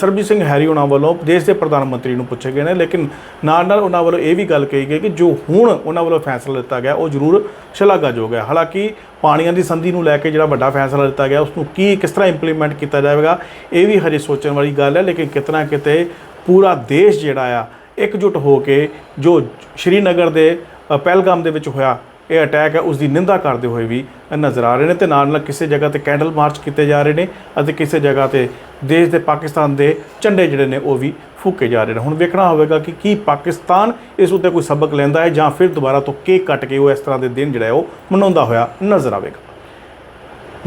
ਸਰਬਜੀਤ ਸਿੰਘ ਹੈਰੀ ਉਹਨਾਂ ਵੱਲੋਂ ਦੇਸ਼ ਦੇ ਪ੍ਰਧਾਨ ਮੰਤਰੀ ਨੂੰ ਪੁੱਛੇ ਗਏ ਨੇ, ਲੇਕਿਨ ਨਾਲ ਨਾਲ ਉਹਨਾਂ ਵੱਲੋਂ ਇਹ ਵੀ ਗੱਲ ਕਹੀ ਗਈ ਕਿ ਜੋ ਹੁਣ ਉਹਨਾਂ ਵੱਲੋਂ ਫੈਸਲਾ ਲਿੱਤਾ ਗਿਆ, ਉਹ ਜ਼ਰੂਰ ਸ਼ਲਾਘਾਯੋਗ ਹੈ। ਹਾਲਾਂਕਿ ਪਾਣੀਆਂ ਦੀ ਸੰਧੀ ਨੂੰ ਲੈ ਕੇ ਜਿਹੜਾ ਵੱਡਾ ਫੈਸਲਾ ਲਿੱਤਾ ਗਿਆ ਉਸ ਨੂੰ ਕੀ, ਕਿਸ ਤਰ੍ਹਾਂ ਇੰਪਲੀਮੈਂਟ ਕੀਤਾ ਜਾਵੇਗਾ, ਇਹ ਵੀ ਹਜੇ ਸੋਚਣ ਵਾਲੀ ਗੱਲ ਹੈ, ਲੇਕਿਨ ਕਿਤਨਾ ਕਿਤੇ ਪੂਰਾ ਦੇਸ਼ ਜਿਹੜਾ ਆ ਇਕਜੁੱਟ ਹੋ ਕੇ ਜੋ ਸ਼੍ਰੀਨਗਰ ਦੇ ਪਹਿਲਗਾਮ ਦੇ ਵਿੱਚ ਹੋਇਆ, ਇਹ ਅਟੈਕ ਹੈ ਉਸ ਦੀ ਨਿੰਦਾ ਕਰਦੇ ਹੋਏ ਵੀ ਨਜ਼ਰ ਆ ਰਹੇ ਨੇ ਤੇ ਨਾਲ ਨਾਲ ਕਿਸੇ ਜਗ੍ਹਾ ਤੇ ਕੈਂਡਲ ਮਾਰਚ ਕੀਤੇ ਜਾ ਰਹੇ ਨੇ ਅਤੇ ਕਿਸੇ ਜਗ੍ਹਾ ਤੇ ਦੇਸ਼ ਦੇ ਪਾਕਿਸਤਾਨ ਦੇ ਝੰਡੇ ਜਿਹੜੇ ਨੇ ਉਹ ਵੀ ਫੂਕੇ ਜਾ ਰਹੇ ਨੇ। ਹੁਣ ਵੇਖਣਾ ਹੋਵੇਗਾ ਕਿ ਕੀ ਪਾਕਿਸਤਾਨ ਇਸ ਉੱਤੇ ਕੋਈ ਸਬਕ ਲੈਂਦਾ ਹੈ ਜਾਂ ਫਿਰ ਦੁਬਾਰਾ ਤੋਂ ਕੇਕ ਕੱਟ ਕੇ ਉਹ ਇਸ ਤਰ੍ਹਾਂ ਦੇ ਦਿਨ ਜਿਹੜਾ ਉਹ ਮਨਾਉਂਦਾ ਹੋਇਆ ਨਜ਼ਰ ਆਵੇਗਾ।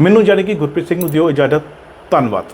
ਮੈਨੂੰ ਜਾਣੀ ਕਿ ਗੁਰਪ੍ਰੀਤ ਸਿੰਘ ਨੂੰ ਦਿਓ ਇਜਾਜ਼ਤ, ਧੰਨਵਾਦ।